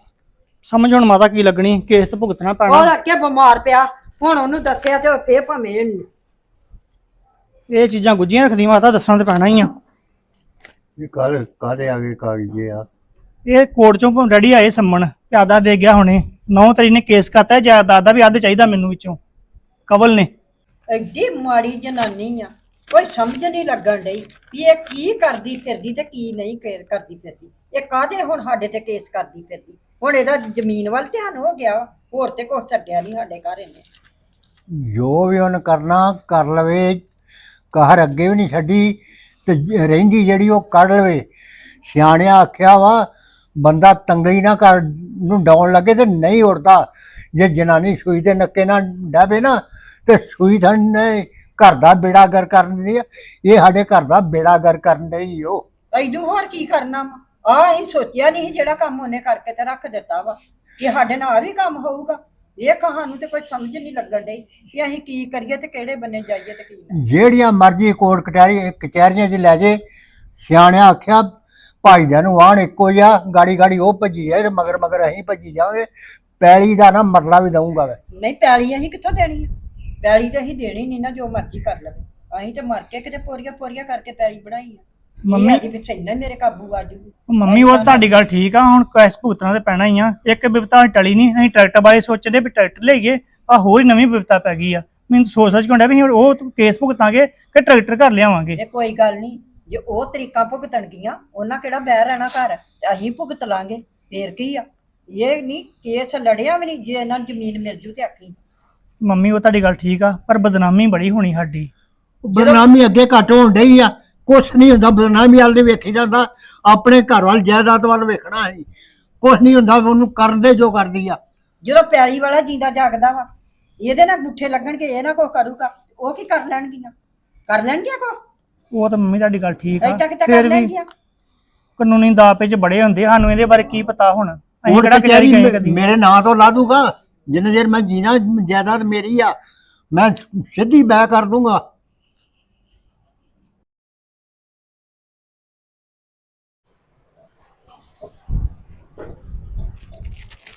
ਸਮਝ ਹੁਣ ਮਾਤਾ ਕੀ ਲੱਗਣੀ? ਕੇਸ ਤਾਂ ਭੁਗਤਣਾ ਉਹ ਪੈਣਾ ਅੱਗੇ ਬਿਮਾਰ ਪਿਆ। ਹੁਣ ਉਹਨੂੰ ਦੱਸਿਆ ਤੇ ਉਹ ਫੇਰ ਭਾਵੇਂ ਇਹ ਚੀਜ਼ਾਂ ਗੁੱਜੀਆਂ ਰੱਖਦੀ ਮਾਤਾ ਦੱਸਣਾ ਤੇ ਪੈਣਾ ਹੀ ਆ। ਇਹ ਕਾਹਦੇ ਕਾਹਦੇ ਆ ਗਏ ਕਾਗਜ਼ੇ ਆ? ਇਹ ਕੋਰਟ ਚੋਂ ਡੈਡੀ ਆਏ ਸੰਮਣ ਪਿਆਦਾ ਦੇ ਗਿਆ ਹੁਣੇ। ਨੌ ਤਰੀ ਨੇ ਕੇਸ ਕਰਤਾ ਜਾਇਦਾਦ ਦਾ ਵੀ ਅੱਧ ਚਾਹੀਦਾ ਮੈਨੂੰ ਵਿੱਚੋਂ। ਕਵਲ ਨੇ। ਐਡੀ ਮਾੜੀ ਜਨਾਨੀ ਆ ਕੋਈ ਸਮਝ ਨਹੀਂ ਲੱਗਣ ਡਈ ਵੀ ਇਹ ਕੀ ਕਰਦੀ ਫਿਰਦੀ ਤੇ ਕੀ ਨਹੀਂ ਕਰ- ਕਰਦੀ ਫਿਰਦੀ। ਇਹ ਕਾਹਦੇ ਹੁਣ ਸਾਡੇ ਤੇ ਕੇਸ ਕਰਦੀ ਫਿਰਦੀ? ਹੁਣ ਇਹਦਾ ਜ਼ਮੀਨ ਵੱਲ ਧਿਆਨ ਹੋ ਗਿਆ ਵਾ। ਹੋਰ ਤੇ ਕੁਛ ਛੱਡਿਆ ਨਹੀਂ ਸਾਡੇ ਘਰ ਇਹਨੇ। ਜੋ ਵੀ ਉਹਨ ਕਰਨਾ ਕਰ ਲਵੇ ਕਹਿਰ ਅੱਗੇ ਵੀ ਨਹੀਂ ਛੱਡੀ। ਤੇ ਜ- ਰਹਿੰਦੀ ਜਿਹੜੀ ਉਹ ਕੱਢ ਲਵੇ। ਸਿਆਣਿਆਂ ਆਖਿਆ ਵਾ, ਬੰਦਾ ਤੰਗੜੀ ਨਾ ਕਰ, ਨੂੰ ਡਾਉਣ ਲੱਗੇ ਤੇ ਨਹੀਂ ਉੜਦਾ। ਜੇ ਜਨਾਨੀ ਸੂਈ ਦੇ ਨੱਕੇ ਨਾਲ ਡਾਵੇ ਨਾ, ਤੇ ਸੂਈ ਤਾਂ ਨੇ ਘਰ ਦਾ ਬੇੜਾ ਗਰ ਕਰਨ ਦੀ ਆ। ਇਹ ਸਾਡੇ ਘਰ ਦਾ ਬੇੜਾ ਗਰ ਕਰਨ ਡਈ ਉਹ ਐਦੂ ਹੋਰ ਕੀ ਕਰਨਾ ਵਾ? ਆ ਇਹ ਸੋਚਿਆ ਨਹੀਂ ਸੀ ਜਿਹੜਾ ਕੰਮ ਉਹਨੇ ਕਰਕੇ ਤੇ ਰੱਖ ਦਿੱਤਾ ਵਾ। ਕਿ ਸਾਡੇ ਨਾਲ ਆਹ ਵੀ ਕੰਮ ਹੋਊਗਾ। ਇਹ ਕਹਾਣੀ ਤੇ ਕੋਈ ਸਮਝ ਨਹੀਂ ਲੱਗਣ ਡਈ ਕਿ ਅਸੀਂ ਕੀ ਕਰੀਏ ਤੇ ਕਿਹੜੇ ਬੰਨੇ ਜਾਈਏ ਤੇ ਕੀ ਨਾ। ਜਿਹੜੀਆਂ ਮਰਜ਼ੀ ਕੋਰਟ ਕਚਹਿਰੀ ਕਚਹਿਰੀਆਂ 'ਚ ਲੈ ਜੇ ਸਿਆਣਿਆਂ ਆਖਿਆ ਭਾਈਦਿਆਂ ਨੂੰ ਆਣ ਇੱਕੋ ਜਿਹਾ ਗਾੜੀ ਗਾੜੀ ਉਹ ਭੱਜੀ ਜਾਏ ਤੇ ਮਗਰ ਮਗਰ ਅਸੀਂ ਭੱਜੀ ਜਾਵਾਂਗੇ। ਪੈਲੀ ਦਾ ਨਾ ਮਰਲਾ ਵੀ ਦਊਂਗਾ ਮੈਂ। ਨਹੀਂ ਪੈਲੀ ਅਸੀਂ ਕਿੱਥੋਂ ਦੇਣੀ ਆ? ਪੈਲੀ ਤੇ ਅਸੀਂ ਦੇਣੀ ਨਹੀਂ ਨਾ ਜੋ ਮਰਜ਼ੀ ਕਰ ਲਵੇ। ਅਸੀਂ ਤੇ ਮਰ ਕੇ ਕਿਤੇ ਪੋਰੀਆਂ ਪੋਰੀਆਂ ਕਰਕੇ ਪੈਲੀ ਬਣਾਈ ਆ। ਮੰਮੀ- ਮੰਮੀ ਵਿੱਚ ਇੰਨਾ ਮੇਰੇ ਕਾਬੂ ਆ ਉਹ ਮੰਮੀ ਉਹ ਤੁਹਾਡੀ ਗੱਲ ਠੀਕ ਆ ਹੁਣ ਕੈਸ ਭੁਗਤਣਾ ਤੇ ਪੈਣਾ ਹੀ ਆ। ਇੱਕ ਬਿਪਤਾ ਟਲੀ ਨਹੀਂ ਅਸੀਂ ਟਰੈਕਟਰ ਬਾਰੇ ਸੋਚਦੇ ਵੀ ਟਰੈਕਟਰ ਲਈਏ ਆ ਹੋਰ ਹੀ ਨਵੀਂ ਬਿਪਤਾ ਪੈ ਗਈ ਆ। ਮੈਨੂੰ ਸੋਚ ਸੋਚ ਕੇ ਹੁੰਦਾ ਵੀ ਅਸੀਂ ਉਹ ਕੇਸ ਭੁਗਤਾਂਗੇ ਕਿ ਟਰੈਕਟਰ ਘਰ ਲਿਆਵਾਂਗੇ। ਇਹ ਕੋਈ ਗੱਲ ਨਹੀਂ ਜੇ ਉਹ ਤਰੀਕਾ ਭੁਗਤਣਗੀਆਂ ਉਹਨਾਂ ਕਿਹੜਾ ਬਹਿ ਰਹਿਣਾ ਘਰ? ਤੇ ਅਸੀਂ ਭੁਗਤ ਲਾਂਗੇ ਫੇਰ ਕੀ ਆ? ਇਹ ਨਹੀਂ ਕੇਸ ਲੜਿਆ ਵੀ ਨਹੀਂ ਜੇ ਇਹਨਾਂ ਨੂੰ ਜ਼ਮੀਨ ਮਿਲ ਜੂ ਤੇ ਆਖੀ। ਮੰਮੀ ਉਹ ਤੁਹਾਡੀ ਗੱਲ ਠੀਕ ਆ ਪਰ ਬਦਨਾਮੀ ਬੜੀ ਹੋਣੀ ਸਾਡੀ। ਬਦਨਾਮੀ ਅੱਗੇ ਘੱਟ ਹੋਣ ਡਈ ਆ। ਕੁਛ ਨਹੀਂ ਹੁੰਦਾ ਬਦਨਾਮੀ ਵਾਲ ਨਹੀਂ ਵੇਖੀ ਜਾਂਦਾ ਆਪਣੇ ਘਰ ਵੱਲ ਜਾਇਦਾਦ ਵੱਲ ਵੇਖਣਾ ਹੈ ਕੁਛ ਨਹੀਂ ਹੁੰਦਾ ਉਹਨੂੰ ਕਰਨ ਦੇ ਜੋ ਕਰਦੀ ਆ। ਜਦੋਂ ਪੈਲੀ ਵਾਲਾ ਜਿੰਦਾ ਜਾਗਦਾ ਵਾ ਇਹਦੇ ਨਾਲ ਗੁੱਠੇ ਲੱਗਣਗੇ ਇਹ ਨਾ ਕੋ ਕਰੂਗਾ ਉਹ ਕੀ ਕਰ ਲੈਣਗੀਆਂ? ਕਰ ਲੈਣਗੀਆਂ ਕੋ ਉਹ ਤਾਂ ਮੰਮੀ ਤੁਹਾਡੀ ਗੱਲ ਠੀਕ ਆ। ਕਰ ਵੀ ਲੈਣਗੀਆਂ? ਕਾਨੂੰਨੀ ਦਾਅਵੇ 'ਚ ਬੜੇ ਹੁੰਦੇ ਸਾਨੂੰ ਇਹਦੇ ਬਾਰੇ ਕੀ ਪਤਾ ਹੁਣ? ਅਸੀਂ ਕੋਰਟ ਕਿਹੜਾ ਕਚਹਿਰੀ ਕਚਹਿਰੀ ਗਏ ਕਦੀ ਮੇਰੇ ਨਾਂ ਤੋਂ ਲਾ ਦੂਗਾ ਜਿੰਨੇ ਚਿਰ ਮੈਂ ਜੀਣਾ ਜਾਇਦਾਦ ਮੇਰੀ ਆ ਮੈਂ ਸਿੱਧੀ ਬੈ ਕਰ ਦੂੰਗਾ।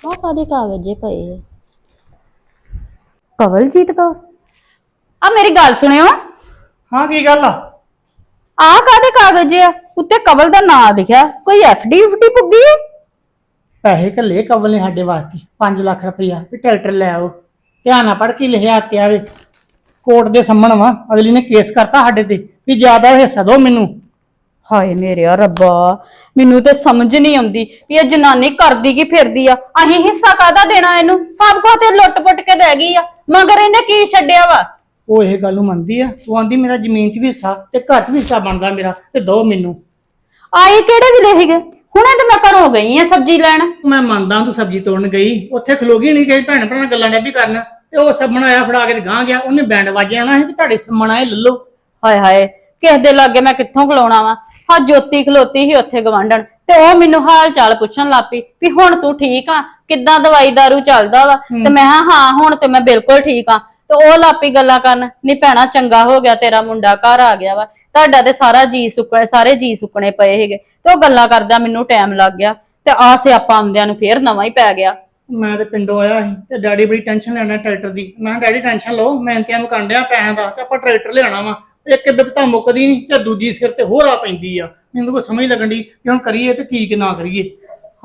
ਆਹ ਕਾਦੇ ਕਾਗਜ਼ ਜੇ ਪਏ ਆ? ਕਵਲਜੀਤ ਕੌਰ? ਆ ਮੇਰੀ ਗੱਲ ਸੁਣਿਓ। ਹਾਂ ਕੀ ਗੱਲ ਆ? ਆਹ ਕਾਦੇ ਕਾਗਜ਼ ਆ? ਉੱਤੇ ਕਵਲ ਦਾ ਨਾਂ ਲਿਖਿਆ। ਕੋਈ ਐਫਡੀ ਉਫਡੀ ਪੁੱਗੀ ਆ? ਪੈਸੇ ਘੱਲੇ ਕਵਲ ਨੇ ਸਾਡੇ ਵਾਸਤੇ 5 ਲੱਖ ਰੁਪਇਆ ਵੀ ਟਰੈਕਟਰ ਲੈ ਆਓ। ਧਿਆਨ ਨਾਲ ਪੜ ਕੇ ਲਿਖਿਆ ਤੇ ਆਵੇ ਕੋਰਟ ਦੇ ਸਾਹਮਣ ਵਾ ਅਗਲੀ ਨੇ ਕੇਸ ਕਰਤਾ ਸਾਡੇ ਤੇ। ਵੀ ਜ਼ਿਆਦਾ ਹਿੱਸਾ ਦਿਓ ਮੈਨੂੰ। ਹਾਏ ਮੇਰੇ ਰੱਬਾ। ਮੈਨੂੰ ਤੇ ਸਮਝ ਨਹੀਂ ਆਉਂਦੀ ਵੀ ਇਹ ਜਨਾਨੀ ਕਰਦੀ ਕੀ ਫਿਰਦੀ ਆ। ਅਸੀਂ ਹਿੱਸਾ ਕਾਦਾ ਦੇਣਾ ਇਹਨੂੰ? ਸਭ ਕੁਝ ਤੇ ਲੁੱਟ-ਪੁੱਟ ਕੇ ਰਹਿ ਗਈ ਆ। ਮਗਰ ਇਹਨੇ ਕੀ ਛੱਡਿਆ ਵਾ? ਉਹ ਇਹ ਗੱਲ ਨੂੰ ਮੰਨਦੀ ਆ। ਉਹ ਆਂਦੀ ਮੇਰਾ ਜ਼ਮੀਨ 'ਚ ਵੀ ਹਿੱਸਾ ਤੇ ਘਰ 'ਚ ਵੀ ਹਿੱਸਾ ਬਣਦਾ ਮੇਰਾ ਤੇ ਦੋ ਮੈਨੂੰ। ਆਏ ਕਿਹੜੇ ਵੇਲੇ ਸੀਗੇ? ਹੁਣੇ ਤੇ ਮੈਂ ਘਰੋਂ ਗਈ ਆ ਸਬਜ਼ੀ ਲੈਣ। ਮੈਂ ਮੰਨਦਾ ਤੂੰ ਸਬਜ਼ੀ ਤੋੜਨ ਗਈ। ਉੱਥੇ ਖਲੋਗੀ ਨਹੀਂ ਗਈ ਭੈਣ ਭਰਾ ਨਾਲ ਗੱਲਾਂ ਡੱਬੀ ਕਰਨ। ਤੇ ਉਹ ਸੱਮਣ ਆਇਆ ਫੜਾ ਕੇ ਤੇ ਗਾਂ ਗਿਆ। ਉਹਨੇ ਬੈਂਡ ਵਾਜਿਆ ਨਾ ਸੀ ਵੀ ਤੁਹਾਡੇ ਸੱਮਣ ਆਏ ਲੱਲੋ। ਹਾਏ ਹਾਏ ਕਿਸ ਦੇ ਲਾਗੇ ਮੈਂ ਕਿੱਥੋਂ ਖਲੋਣਾ ਵਾ? ਹਾਂ ਜੋਤੀ ਖਲੋਤੀ ਸੀ ਉੱਥੇ ਗਵਾਂਢਣ। ਤੇ ਉਹ ਮੈਨੂੰ ਹਾਲ ਚਾਲ ਪੁੱਛਣ ਲੱਪੀ ਵੀ ਹੁਣ ਤੂੰ ਠੀਕ ਆ? ਕਿੱਦਾਂ ਦਵਾਈ ਦਾਰੂ ਚੱਲਦਾ ਵਾ? ਤੇ ਮੈਂ ਕਿਹਾ ਹਾਂ ਹੁਣ ਤੇ ਮੈਂ ਬਿਲਕੁਲ ਠੀਕ ਆ। ਤੇ ਉਹ ਲਾਪੀ ਗੱਲਾਂ ਕਰਨ ਨਹੀਂ ਭੈਣਾ ਚੰਗਾ ਹੋ ਗਿਆ ਤੇਰਾ ਮੁੰਡਾ ਘਰ ਆ ਗਿਆ ਵਾ। ਤੁਹਾਡਾ ਤੇ ਸਾਰਾ ਜੀ ਸੁੱਕਣੇ ਸਾਰੇ ਜੀ ਸੁੱਕਣੇ ਪਏ ਹੈਗੇ ਤੇ ਉਹ ਗੱਲਾਂ ਕਰਦਾ ਮੈਨੂੰ ਟਾਈਮ ਲੱਗ ਗਿਆ ਤੇ ਆ ਸਿਆਪਾ ਆਉਂਦਿਆਂ ਨੂੰ ਫੇਰ ਨਵਾਂ ਹੀ ਪੈ ਗਿਆ। ਮੈਂ ਤੇ ਪਿੰਡੋਂ ਆਇਆ ਸੀ ਤੇ ਡੈਡੀ ਬੜੀ ਟੈਨਸ਼ਨ ਲੈਣਾ ਟਰੈਕਟਰ ਦੀ। ਮੈਂ ਕਿਹਾ ਡੈਡੀ ਟੈਨਸ਼ਨ ਲਓ ਮੈਂ ਇੰਤਜ਼ਾਮ ਕਰਨ ਡਿਆ ਪੈਸਿਆਂ ਦਾ ਤੇ ਆਪਾਂ ਟਰੈਕਟਰ ਲਿਆਉਣਾ ਵਾ। ਇੱਕ ਬਿਪਤਾ ਮੁੱਕਦੀ ਨਹੀਂ ਤੇ ਦੂਜੀ ਸਿਰ ਤੇ ਹੋਰ ਆ ਪੈਂਦੀ ਆ। ਮੈਨੂੰ ਕੋਈ ਸਮਝ ਲੱਗਣ ਦੀ ਕਿ ਹੁਣ ਕਰੀਏ ਤੇ ਕੀ ਕਿ ਨਾ ਕਰੀਏ।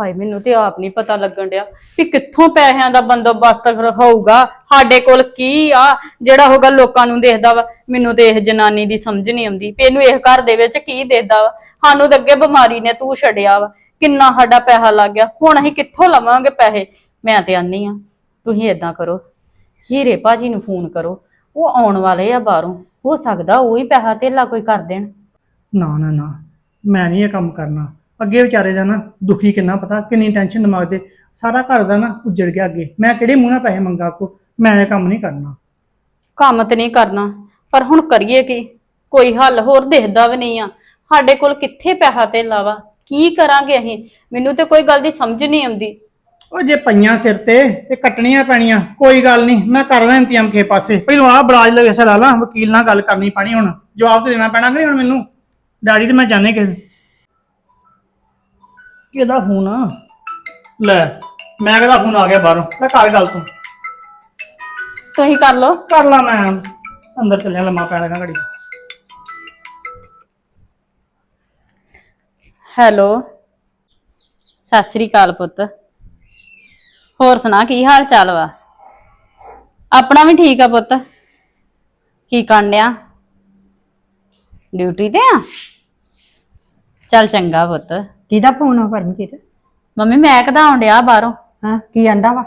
ਹਾਏ, ਮੈਨੂੰ ਤੇ ਆਪ ਨਹੀਂ ਪਤਾ ਲੱਗਣ ਡਿਆ ਵੀ ਕਿੱਥੋਂ ਪੈਸਿਆਂ ਦਾ ਬੰਦੋਬਸਤ ਹੋਊਗਾ। ਸਾਡੇ ਕੋਲ ਕੀ ਆ? ਜਿਹੜਾ ਹੋਗਾ ਲੋਕਾਂ ਨੂੰ ਦੇਖਦਾ ਵਾ। ਮੈਨੂੰ ਤੇ ਇਹ ਜਨਾਨੀ ਦੀ ਸਮਝ ਨਹੀਂ ਆਉਂਦੀ ਵੀ ਇਹਨੂੰ ਇਹ ਘਰ ਦੇ ਵਿੱਚ ਕੀ ਦੇਖਦਾ ਵਾ। ਸਾਨੂੰ ਤਾਂ ਅੱਗੇ ਬਿਮਾਰੀ ਨੇ ਤੂੰ ਛੱਡਿਆ ਵਾ। ਕਿੰਨਾ ਸਾਡਾ ਪੈਸਾ ਲੱਗ ਗਿਆ। ਹੁਣ ਅਸੀਂ ਕਿੱਥੋਂ ਲਵਾਂਗੇ ਪੈਸੇ? ਮੈਂ ਤੇ ਆਨੀ ਆ। ਤੁਸੀਂ ਏਦਾਂ ਕਰੋ। ਹੀਰੇ ਭਾਜੀ ਨੂੰ ਫੋਨ ਕਰੋ। ਉਹ ਆਉਣ ਵਾਲੇ ਆ ਬਾਹਰੋਂ। ਹੋ ਸਕਦਾ ਉਹ ਹੀ ਪੈਸਾ ਧੇਲਾ ਕੋਈ ਕਰ ਦੇਣ। ਨਾ ਨਾ ਨਾ ਮੈਂ ਨਹੀਂ ਇਹ ਕੰਮ ਕਰਨਾ। ਅੱਗੇ ਵਿਚਾਰੇ ਦਾ ਨਾ ਦੁਖੀ ਕਿੰਨਾ ਪਤਾ ਕਿੰਨੀ ਟੈਨਸ਼ਨ ਦਿਮਾਗ ਤੇ। ਸਾਰਾ ਘਰ ਦਾ ਨਾ ਉੱਜੜ ਗਿਆ ਅੱਗੇ। ਮੈਂ ਕਿਹੜੇ ਮੂੰਹ ਨਾਲ ਪੈਸੇ ਮੰਗਾ ਕੋ? ਮੈਂ ਇਹ ਕੰਮ ਨਹੀਂ ਕਰਨਾ। ਕੰਮ ਤੇ ਨਹੀਂ ਕਰਨਾ ਪਰ ਹੁਣ ਕਰੀਏ ਕੀ? ਕੋਈ ਹੱਲ ਹੋਰ ਦਿਖਦਾ ਵੀ ਨਹੀਂ ਆ। ਸਾਡੇ ਕੋਲ ਕਿੱਥੇ ਪੈਸਾ ਤੇ ਲਾਵਾ ਕੀ ਕਰਾਂਗੇ ਅਸੀਂ? ਮੈਨੂੰ ਤੇ ਕੋਈ ਗੱਲ ਦੀ ਸਮਝ ਨਹੀਂ ਆਉਂਦੀ। ਉਹ ਜੇ ਪਈਆਂ ਸਿਰ ਤੇ ਤੇ ਕੱਟਣੀਆਂ ਪੈਣੀਆਂ ਕੋਈ ਗੱਲ ਨਹੀਂ ਮੈਂ ਕਰਦਾ ਇੰਤਜ਼ਾਮ ਕਿਸੇ ਪਾਸੇ। ਪਹਿਲਾਂ ਆ ਬਰਾਜ ਲਵੇ ਲਾ ਲਾ ਵਕੀਲ ਨਾਲ ਗੱਲ ਕਰਨੀ ਪੈਣੀ ਹੁਣ। ਜਵਾਬ ਤੇ ਦੇਣਾ ਪੈਣਾ ਕਿ ਨਹੀਂ ਹੁਣ ਮੈਨੂੰ? ਡੈਡੀ ਤੇ ਮੈਂ ਜਾਣੇ ਕਿ ਕਿਹਦਾ ਫੋਨ ਆ? ਲੈ ਮੈਂ ਕਿਹਦਾ ਫੋਨ ਆ ਗਿਆ ਬਾਹਰੋਂ? ਲੈ ਕਰ ਗੱਲ ਤੂੰ। ਤੁਸੀਂ ਕਰ ਲਓ। ਕਰ ਲਾ ਮੈਂ। ਅੰਦਰ ਚੱਲਿਆ ਲੰਮਾ ਪੈ ਲਗਾ ਘੜੀ। ਹੈਲੋ। ਸਤਿ ਸ੍ਰੀ ਅਕਾਲ ਪੁੱਤ। ਹੋਰ ਸੁਣਾ ਕੀ ਹਾਲ ਚਾਲ ਵਾ? ਆਪਣਾ ਵੀ ਠੀਕ ਆ ਪੁੱਤ। ਕੀ ਕਰਨ ਡਿਆ? ਡਿਊਟੀ ਤੇ ਆ? ਚੱਲ ਚੰਗਾ ਪੁੱਤ। ਕਿਹਦਾ ਫੋਨ ਆ ਪਰਮਜੀਤ? ਮੰਮੀ ਮੈਂ ਕਦਾਉਣ ਡਿਆ ਬਾਹਰੋਂ? ਹਾਂ ਕੀ ਆਂਦਾ ਵਾ?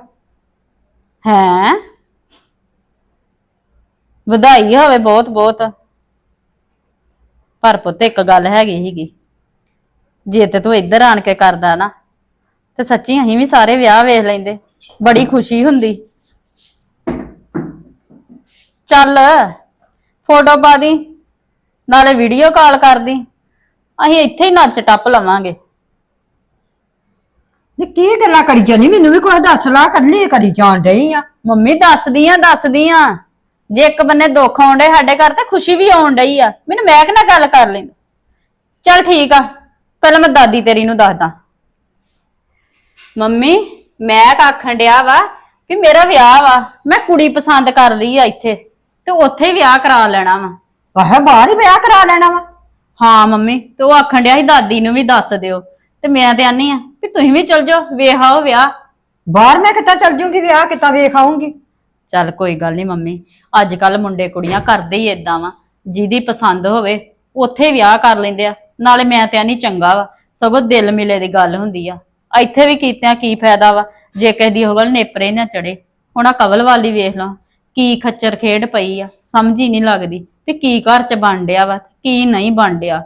ਹੈਂ? ਵਧਾਈ ਹੋਵੇ ਬਹੁਤ ਬਹੁਤ। ਪਰ ਪੁੱਤ ਇੱਕ ਗੱਲ ਹੈਗੀ ਹੀਗੀ ਜੇ ਤੇ ਤੂੰ ਇੱਧਰ ਆਣ ਕੇ ਕਰਦਾ ਨਾ ਤੇ ਸੱਚੀ ਅਸੀਂ ਵੀ ਸਾਰੇ ਵਿਆਹ ਵੇਖ ਲੈਂਦੇ। ਬੜੀ ਖੁਸ਼ੀ ਹੁੰਦੀ। ਚੱਲ ਫੋਟੋ ਪਾ ਦੀ ਨਾਲੇ ਵੀਡੀਓ ਕਾਲ ਕਰਦੀ ਅਸੀਂ ਇੱਥੇ ਹੀ ਨੱਚ ਟੱਪ ਲਵਾਂਗੇ। ਨੀ ਕੀ ਗੱਲਾਂ ਕਰੀ ਜਾਨੀ? ਮੈਨੂੰ ਵੀ ਕੋਈ ਦੱਸ ਲਾ ਕੱਲੀ ਕਰੀ ਜਾਣ ਡਈ ਆ। ਮੰਮੀ ਦੱਸਦੀ ਆ ਦੱਸਦੀ ਆ ਜੇ ਇੱਕ ਬੰਨੇ ਦੁੱਖ ਆਉਂਦੇ ਸਾਡੇ ਘਰ ਤੇ ਖੁਸ਼ੀ ਵੀ ਆਉਣ ਡਈ ਆ। ਮੈਨੂੰ ਮੈਂ ਕਿਹਨਾਂ ਗੱਲ ਕਰ ਲੈਂਦਾ। ਚੱਲ ਠੀਕ ਆ ਪਹਿਲਾਂ ਮੈਂ ਦਾਦੀ ਤੇਰੀ ਨੂੰ ਦੱਸਦਾ। ਮੰਮੀ ਮੈਂ ਆਖਣ ਡਿਆ ਵਾ ਕਿ ਮੇਰਾ ਵਿਆਹ ਵਾ ਮੈਂ ਕੁੜੀ ਪਸੰਦ ਕਰ ਲਈ ਆ ਇੱਥੇ ਤੇ ਉੱਥੇ ਹੀ ਵਿਆਹ ਕਰਾ ਲੈਣਾ ਵਾ। ਆਹ ਬਾਹਰ ਹੀ ਵਿਆਹ ਕਰਾ ਲੈਣਾ ਵਾ? ਹਾਂ ਮੰਮੀ ਤੇ ਉਹ ਆਖਣ ਡਿਆ ਸੀ ਦਾਦੀ ਨੂੰ ਵੀ ਦੱਸ ਦਿਓ ਤੇ ਮੈਂ ਤੇ ਆਨੀ ਆ ਵੀ ਤੁਸੀਂ ਵੀ ਚਲ ਜਾਓ ਵੇਖ ਆਓ ਵਿਆਹ। ਬਾਹਰ ਮੈਂ ਕਿੱਦਾਂ ਚੱਲ ਜੂੰਗੀ ਵਿਆਹ ਕਿੱਦਾਂ ਵੇਖ ਆਉਂਗੀ ਚੱਲ ਕੋਈ ਗੱਲ ਨਹੀਂ ਮੰਮੀ ਅੱਜ ਕੱਲ ਮੁੰਡੇ ਕੁੜੀਆਂ ਕਰਦੇ ਹੀ ਏਦਾਂ ਵਾ ਜਿਹਦੀ ਪਸੰਦ ਹੋਵੇ ਉੱਥੇ ਵਿਆਹ ਕਰ ਲੈਂਦੇ ਆ ਨਾਲੇ ਮੈਂ ਤੇ ਨਹੀਂ ਚੰਗਾ ਵਾ ਸਗੋਂ ਦਿਲ ਮਿਲੇ ਦੀ ਗੱਲ ਹੁੰਦੀ ਆ। ਇੱਥੇ ਵੀ ਕੀਤਿਆਂ ਕੀ ਫਾਇਦਾ ਵਾ? ਜੇ ਕਿਸੇ ਦੀ ਉਹ ਗੱਲ ਨੇਪਰੇ ਨਾ ਚੜੇ ਹੁਣ ਆ ਕਵਲ ਵਾਲੀ ਵੇਖ ਲਓ ਕੀ ਖੱਚਰ ਖੇਡ ਪਈ ਆ, ਸਮਝ ਹੀ ਨਹੀਂ ਲੱਗਦੀ ਵੀ ਕੀ ਘਰ ਚ ਬਣ ਡਿਆ ਵਾ ਕੀ ਨਹੀਂ ਬਣ ਡਿਆ।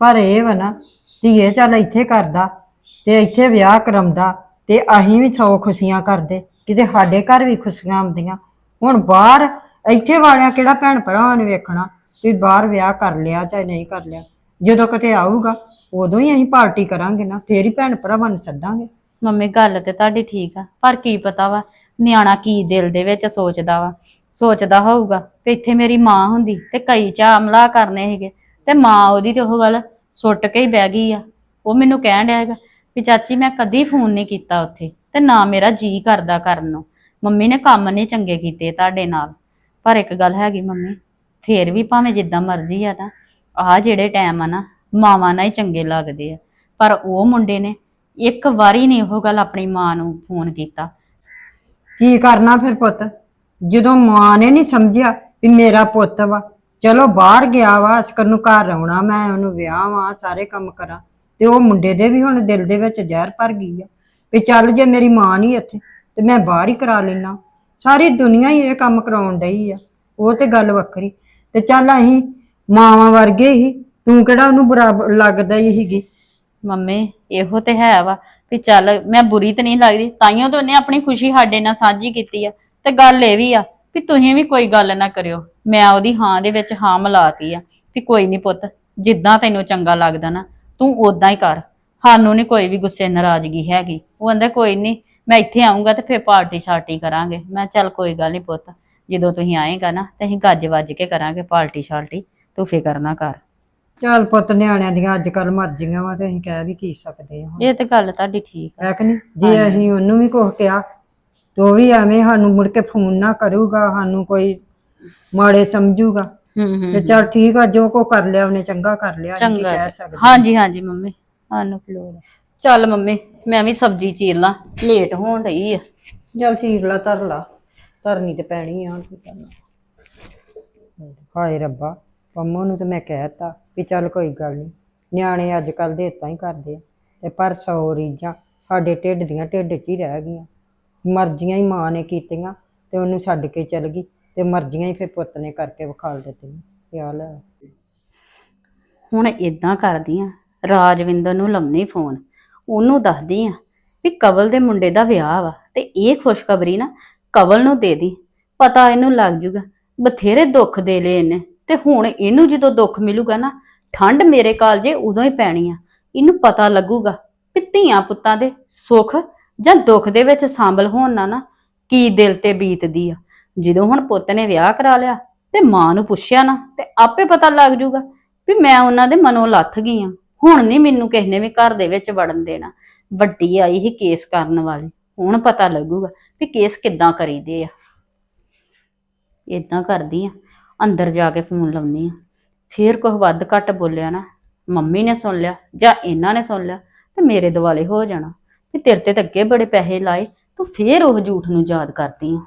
ਪਰ ਇਹ ਵਾ ਨਾ, ਧੀਏ ਚੱਲ ਇੱਥੇ ਕਰਦਾ ਤੇ ਇੱਥੇ ਵਿਆਹ ਕਰਾਉਂਦਾ ਤੇ ਅਸੀਂ ਵੀ ਸੌ ਖੁਸ਼ੀਆਂ ਕਰਦੇ, ਕਿਤੇ ਸਾਡੇ ਘਰ ਵੀ ਖੁਸ਼ੀਆਂ ਆਉਂਦੀਆਂ ਹੁਣ ਬਾਹਰ ਇੱਥੇ ਵਾਲਿਆਂ ਕਿਹੜਾ ਭੈਣ ਭਰਾਵਾਂ ਨੂੰ ਵੇਖਣਾ ਵੀ ਬਾਹਰ ਵਿਆਹ ਕਰ ਲਿਆ ਚਾਹੇ ਨਹੀਂ ਕਰ ਲਿਆ। ਜਦੋਂ ਕਿਤੇ ਆਊਗਾ ਉਦੋਂ ਹੀ ਅਸੀਂ ਪਾਰਟੀ ਕਰਾਂਗੇ ਨਾ, ਫੇਰ ਹੀ ਭੈਣ ਭਰਾਵਾਂ ਨੂੰ ਸੱਦਾਂਗੇ। ਮੰਮੀ, ਗੱਲ ਤੇ ਤੁਹਾਡੀ ਠੀਕ ਆ, ਪਰ ਕੀ ਪਤਾ ਵਾ, ਨਿਆਣਾ ਕੀ ਦਿਲ ਦੇ ਵਿੱਚ ਸੋਚਦਾ ਵਾ। ਸੋਚਦਾ ਹੋਊਗਾ ਵੀ ਇੱਥੇ ਮੇਰੀ ਮਾਂ ਹੁੰਦੀ ਤੇ ਕਈ ਚਾਮਲਾ ਕਰਨੇ ਹੈਗੇ ਤੇ ਮਾਂ ਉਹਦੀ ਤੇ ਉਹ ਗੱਲ ਸੁੱਟ ਕੇ ਹੀ ਬਹਿ ਗਈ ਆ। ਉਹ ਮੈਨੂੰ ਕਹਿਣ ਡਿਆ ਹੈਗਾ ਵੀ ਚਾਚੀ, ਮੈਂ ਕਦੀ ਫੋਨ ਨਹੀਂ ਕੀਤਾ ਉੱਥੇ ਤੇ ਨਾ ਮੇਰਾ ਜੀ ਕਰਦਾ ਕਰਨ ਨੂੰ। ਮੰਮੀ ਨੇ ਕੰਮ ਨਹੀਂ ਚੰਗੇ ਕੀਤੇ ਤੁਹਾਡੇ ਨਾਲ। ਪਰ ਇੱਕ ਗੱਲ ਹੈਗੀ ਮੰਮੀ, ਫੇਰ ਵੀ ਭਾਵੇਂ ਜਿੱਦਾਂ ਮਰਜ਼ੀ ਆ ਨਾ, ਆਹ ਜਿਹੜੇ ਟਾਈਮ ਆ ਨਾ ਮਾਵਾਂ ਨਾਲ ਹੀ ਚੰਗੇ ਲੱਗਦੇ ਆ। ਪਰ ਉਹ ਮੁੰਡੇ ਨੇ ਇੱਕ ਵਾਰੀ ਨਹੀਂ ਉਹ ਗੱਲ ਆਪਣੀ ਮਾਂ ਨੂੰ ਫੋਨ ਕੀਤਾ। ਕੀ ਕਰਨਾ ਫਿਰ ਪੁੱਤ? ਜਦੋਂ ਮਾਂ ਨੇ ਨਹੀਂ ਸਮਝਿਆ ਵੀ ਮੇਰਾ ਪੁੱਤ ਵਾ, ਚਲੋ ਬਾਹਰ ਗਿਆ ਵਾ, ਅਸਕਰ ਨੂੰ ਘਰ ਆਉਣਾ, ਮੈਂ ਉਹਨੂੰ ਵਿਆਹ ਵਾ, ਸਾਰੇ ਕੰਮ ਕਰਾਂ, ਤੇ ਉਹ ਮੁੰਡੇ ਦੇ ਵੀ ਹੁਣ ਦਿਲ ਦੇ ਵਿੱਚ ਜ਼ਹਿਰ ਭਰ ਗਈ ਆ ਵੀ ਚੱਲ ਜੇ ਮੇਰੀ ਮਾਂ ਨਹੀਂ ਇੱਥੇ, ਤੇ ਮੈਂ ਬਾਹਰ ਹੀ ਕਰਾ ਲੈਣਾ ਸਾਰੀ ਦੁਨੀਆ ਹੀ ਇਹ ਕੰਮ ਕਰਾਉਣ ਡਈ ਆ, ਉਹ ਤੇ ਗੱਲ ਵੱਖਰੀ। ਤੇ ਚੱਲ ਅਸੀਂ ਮਾਵਾਂ ਵਰਗੇ ਹੀ ਤੂੰ ਕਿਹੜਾ ਉਹਨੂੰ ਬੁਰਾ ਲੱਗਦਾ ਹੀ ਸੀਗੀ? ਮੰਮੀ, ਇਹੋ ਤੇ ਹੈ ਵਾ ਵੀ ਚੱਲ ਮੈਂ ਬੁਰੀ ਤੇ ਨਹੀਂ ਲੱਗਦੀ ਤਾਈਓ ਤਾਂ ਉਹਨੇ ਆਪਣੀ ਖੁਸ਼ੀ ਸਾਡੇ ਨਾਲ ਸਾਂਝੀ ਕੀਤੀ ਆ। ਤੇ ਗੱਲ ਇਹ ਵੀ ਆ ਵੀ ਤੁਸੀਂ ਵੀ ਕੋਈ ਗੱਲ ਨਾ ਕਰਿਓ। ਮੈਂ ਉਹਦੀ ਹਾਂ ਦੇ ਵਿੱਚ ਹਾਂ ਮਿਲਾਤੀ ਆ ਵੀ ਕੋਈ ਨਹੀਂ ਪੁੱਤ, ਜਿੱਦਾਂ ਤੈਨੂੰ ਚੰਗਾ ਲੱਗਦਾ ਨਾ, ਤੂੰ ਉਦਾਂ ਹੀ ਕਰ। ਸਾਨੂੰ ਨਹੀਂ ਕੋਈ ਵੀ ਗੁੱਸੇ ਨਾਰਾਜ਼ਗੀ ਹੈਗੀ। ਉਹ ਕਹਿੰਦਾ, ਕੋਈ ਨਹੀਂ ਮੈਂ ਇੱਥੇ ਆਉਂਗਾ ਤੇ ਫਿਰ ਪਾਰਟੀ ਸ਼ਾਰਟੀ ਕਰਾਂਗੇ। ਮੈਂ ਚੱਲ ਕੋਈ ਗੱਲ ਨਹੀਂ ਪੁੱਤ, ਜਦੋਂ ਤੁਸੀਂ ਆਏਗਾ ਨਾ, ਤੇ ਅਸੀਂ ਗੱਜ ਵੱਜ ਕੇ ਕਰਾਂਗੇ ਪਾਰਟੀ ਸ਼ਾਰਟੀ ਤੂੰ ਫਿਕਰ ਨਾ ਕਰ। ਚੱਲ ਪੁੱਤ ਨਿਆਣਿਆਂ ਦੀਆਂ ਅੱਜ ਕੱਲ ਮਰਜ਼ੀਆਂ ਵਾ ਤੇ ਅਸੀਂ ਕਹਿ ਵੀ ਕੀ ਸਕਦੇ ਹਾਂ ਇਹ ਤੇ ਗੱਲ ਤੁਹਾਡੀ ਠੀਕ ਆ। ਹੈ ਕਿ ਨਹੀਂ? ਜੇ ਅਸੀਂ ਉਹਨੂੰ ਵੀ ਕੁਝ ਕਿਹਾ ਤੇ ਉਹ ਵੀ ਐਵੇਂ ਸਾਨੂੰ ਮੁੜ ਕੇ ਫੋਨ ਨਾ ਕਰੂਗਾ ਸਾਨੂੰ ਕੋਈ ਮਾੜੇ ਸਮਝੂਗਾ। ਹੂੰ ਹੂੰ ਚਲ ਠੀਕ ਆ ਜੋ ਕੋ ਕਰ ਲਿਆ ਉਹਨੇ ਚੰਗਾ ਕਰ ਲਿਆ ਅਸੀਂ ਕੀ ਚੰਗਾ ਕਹਿ ਜੀ। ਸਕਦੇ ਹਾਂਜੀ ਹਾਂਜੀ ਮੰਮੀ। ਸਾਨੂੰ ਕੀ ਲੋੜ ਆ। ਚੱਲ ਮੰਮੀ ਮੈਂ ਵੀ ਸਬਜ਼ੀ ਚੀਰ ਲਾਂ। ਲੇਟ ਹੋਣ ਰਹੀ ਆ। ਜਲ ਚੀਰ ਲਾ ਧਰ ਲਾ। ਧਰਨੀ ਤੇ ਪੈਣੀ ਆ ਹੁਣ ਕੀ ਕਰਨਾ। ਹਾਏ ਰੱਬਾ। ਪੰਮੋ ਨੂੰ ਤੇ ਮੈਂ ਕਹਿਤਾ ਵੀ ਚੱਲ ਕੋਈ ਗੱਲ ਨਹੀਂ ਨਿਆਣੇ ਅੱਜ ਕੱਲ ਦੇ ਇਤਾਂ ਹੀ ਕਰਦੇ ਆ, ਤੇ ਪਰ ਸੌ ਰੀਝਾਂ, ਸਾਡੇ ਢਿੱਡ ਦੀਆਂ ਢਿੱਡ 'ਚ ਹੀ ਰਹਿ ਗਈਆਂ। ਮਰਜ਼ੀਆਂ ਹੀ ਮਾਂ ਨੇ ਕੀਤੀਆਂ ਤੇ ਉਹਨੂੰ ਛੱਡ ਕੇ ਚਲ ਗਈ ਤੇ ਮਰਜ਼ੀਆਂ ਹੀ ਫਿਰ ਪੁੱਤ ਨੇ ਕਰਕੇ ਵਿਖਾਲ ਦਿੱਤੀਆਂ ਖਿਆਲ ਹੈ ਹੁਣ ਇਦਾਂ ਕਰਦੀ ਆ, ਰਾਜਵਿੰਦਰ ਨੂੰ ਲੰਮੇ ਫੋਨ, ਉਹਨੂੰ ਦੱਸਦੀ ਆ ਵੀ ਕਵਲ ਦੇ ਮੁੰਡੇ ਦਾ ਵਿਆਹ ਵਾ ਤੇ ਇਹ ਖੁਸ਼ਖਬਰੀ ਨਾ ਕਵਲ ਨੂੰ ਦੇ ਦੀ, ਪਤਾ ਇਹਨੂੰ ਲੱਗ ਜੂਗਾ, ਬਥੇਰੇ ਦੁੱਖ ਦੇ ਲਏ ਇਹਨੇ। ਤੇ ਹੁਣ ਇਹਨੂੰ ਜਦੋਂ ਦੁੱਖ ਮਿਲੂਗਾ ਨਾ, ਠੰਡ ਮੇਰੇ ਕਾਲਜੇ ਉਦੋਂ ਹੀ ਪੈਣੀ ਆ। ਇਹਨੂੰ ਪਤਾ ਲੱਗੂਗਾ ਵੀ ਧੀਆਂ ਪੁੱਤਾਂ ਦੇ ਸੁੱਖ ਜਾਂ ਦੁੱਖ ਦੇ ਵਿੱਚ ਸ਼ਾਮਲ ਹੋਣ ਨਾਲ ਨਾ ਕੀ ਦਿਲ ਤੇ ਬੀਤਦੀ ਆ। ਜਦੋਂ ਹੁਣ ਪੁੱਤ ਨੇ ਵਿਆਹ ਕਰਾ ਲਿਆ ਤੇ ਮਾਂ ਨੂੰ ਪੁੱਛਿਆ ਨਾ, ਤੇ ਆਪੇ ਪਤਾ ਲੱਗ ਜੂਗਾ ਵੀ ਮੈਂ ਉਹਨਾਂ ਦੇ ਮਨੋਂ ਲੱਥ ਗਈ ਆ। ਹੁਣ ਨਹੀਂ ਮੈਨੂੰ ਕਿਸੇ ਨੇ ਵੀ ਘਰ ਦੇ ਵਿੱਚ ਵੜਨ ਦੇਣਾ। ਵੱਡੀ ਆਈ ਹੀ ਕੇਸ ਕਰਨ ਵਾਲੀ। ਹੁਣ ਪਤਾ ਲੱਗੂਗਾ ਵੀ ਕੇਸ ਕਿੱਦਾਂ ਕਰੀਦੇ ਆ। ਇਦਾਂ ਕਰਦੀ ਆ। ਅੰਦਰ ਜਾ ਕੇ ਫੋਨ ਲਾਉਣੀ ਆ ਫੇਰ ਕੁਝ ਵੱਧ ਘੱਟ ਬੋਲਿਆ ਨਾ, ਮੰਮੀ ਨੇ ਸੁਣ ਲਿਆ ਜਾਂ ਇਹਨਾਂ ਨੇ ਸੁਣ ਲਿਆ, ਤੇ ਮੇਰੇ ਦਿਵਾਲੇ ਹੋ ਜਾਣਾ। ਤੇ ਤੇਰੇ ਤੇ ਤਾਂ ਅੱਗੇ ਬੜੇ ਪੈਸੇ ਲਾਏ, ਤੂੰ ਫੇਰ ਉਹ ਝੂਠ ਨੂੰ ਯਾਦ ਕਰਦੀ ਆ।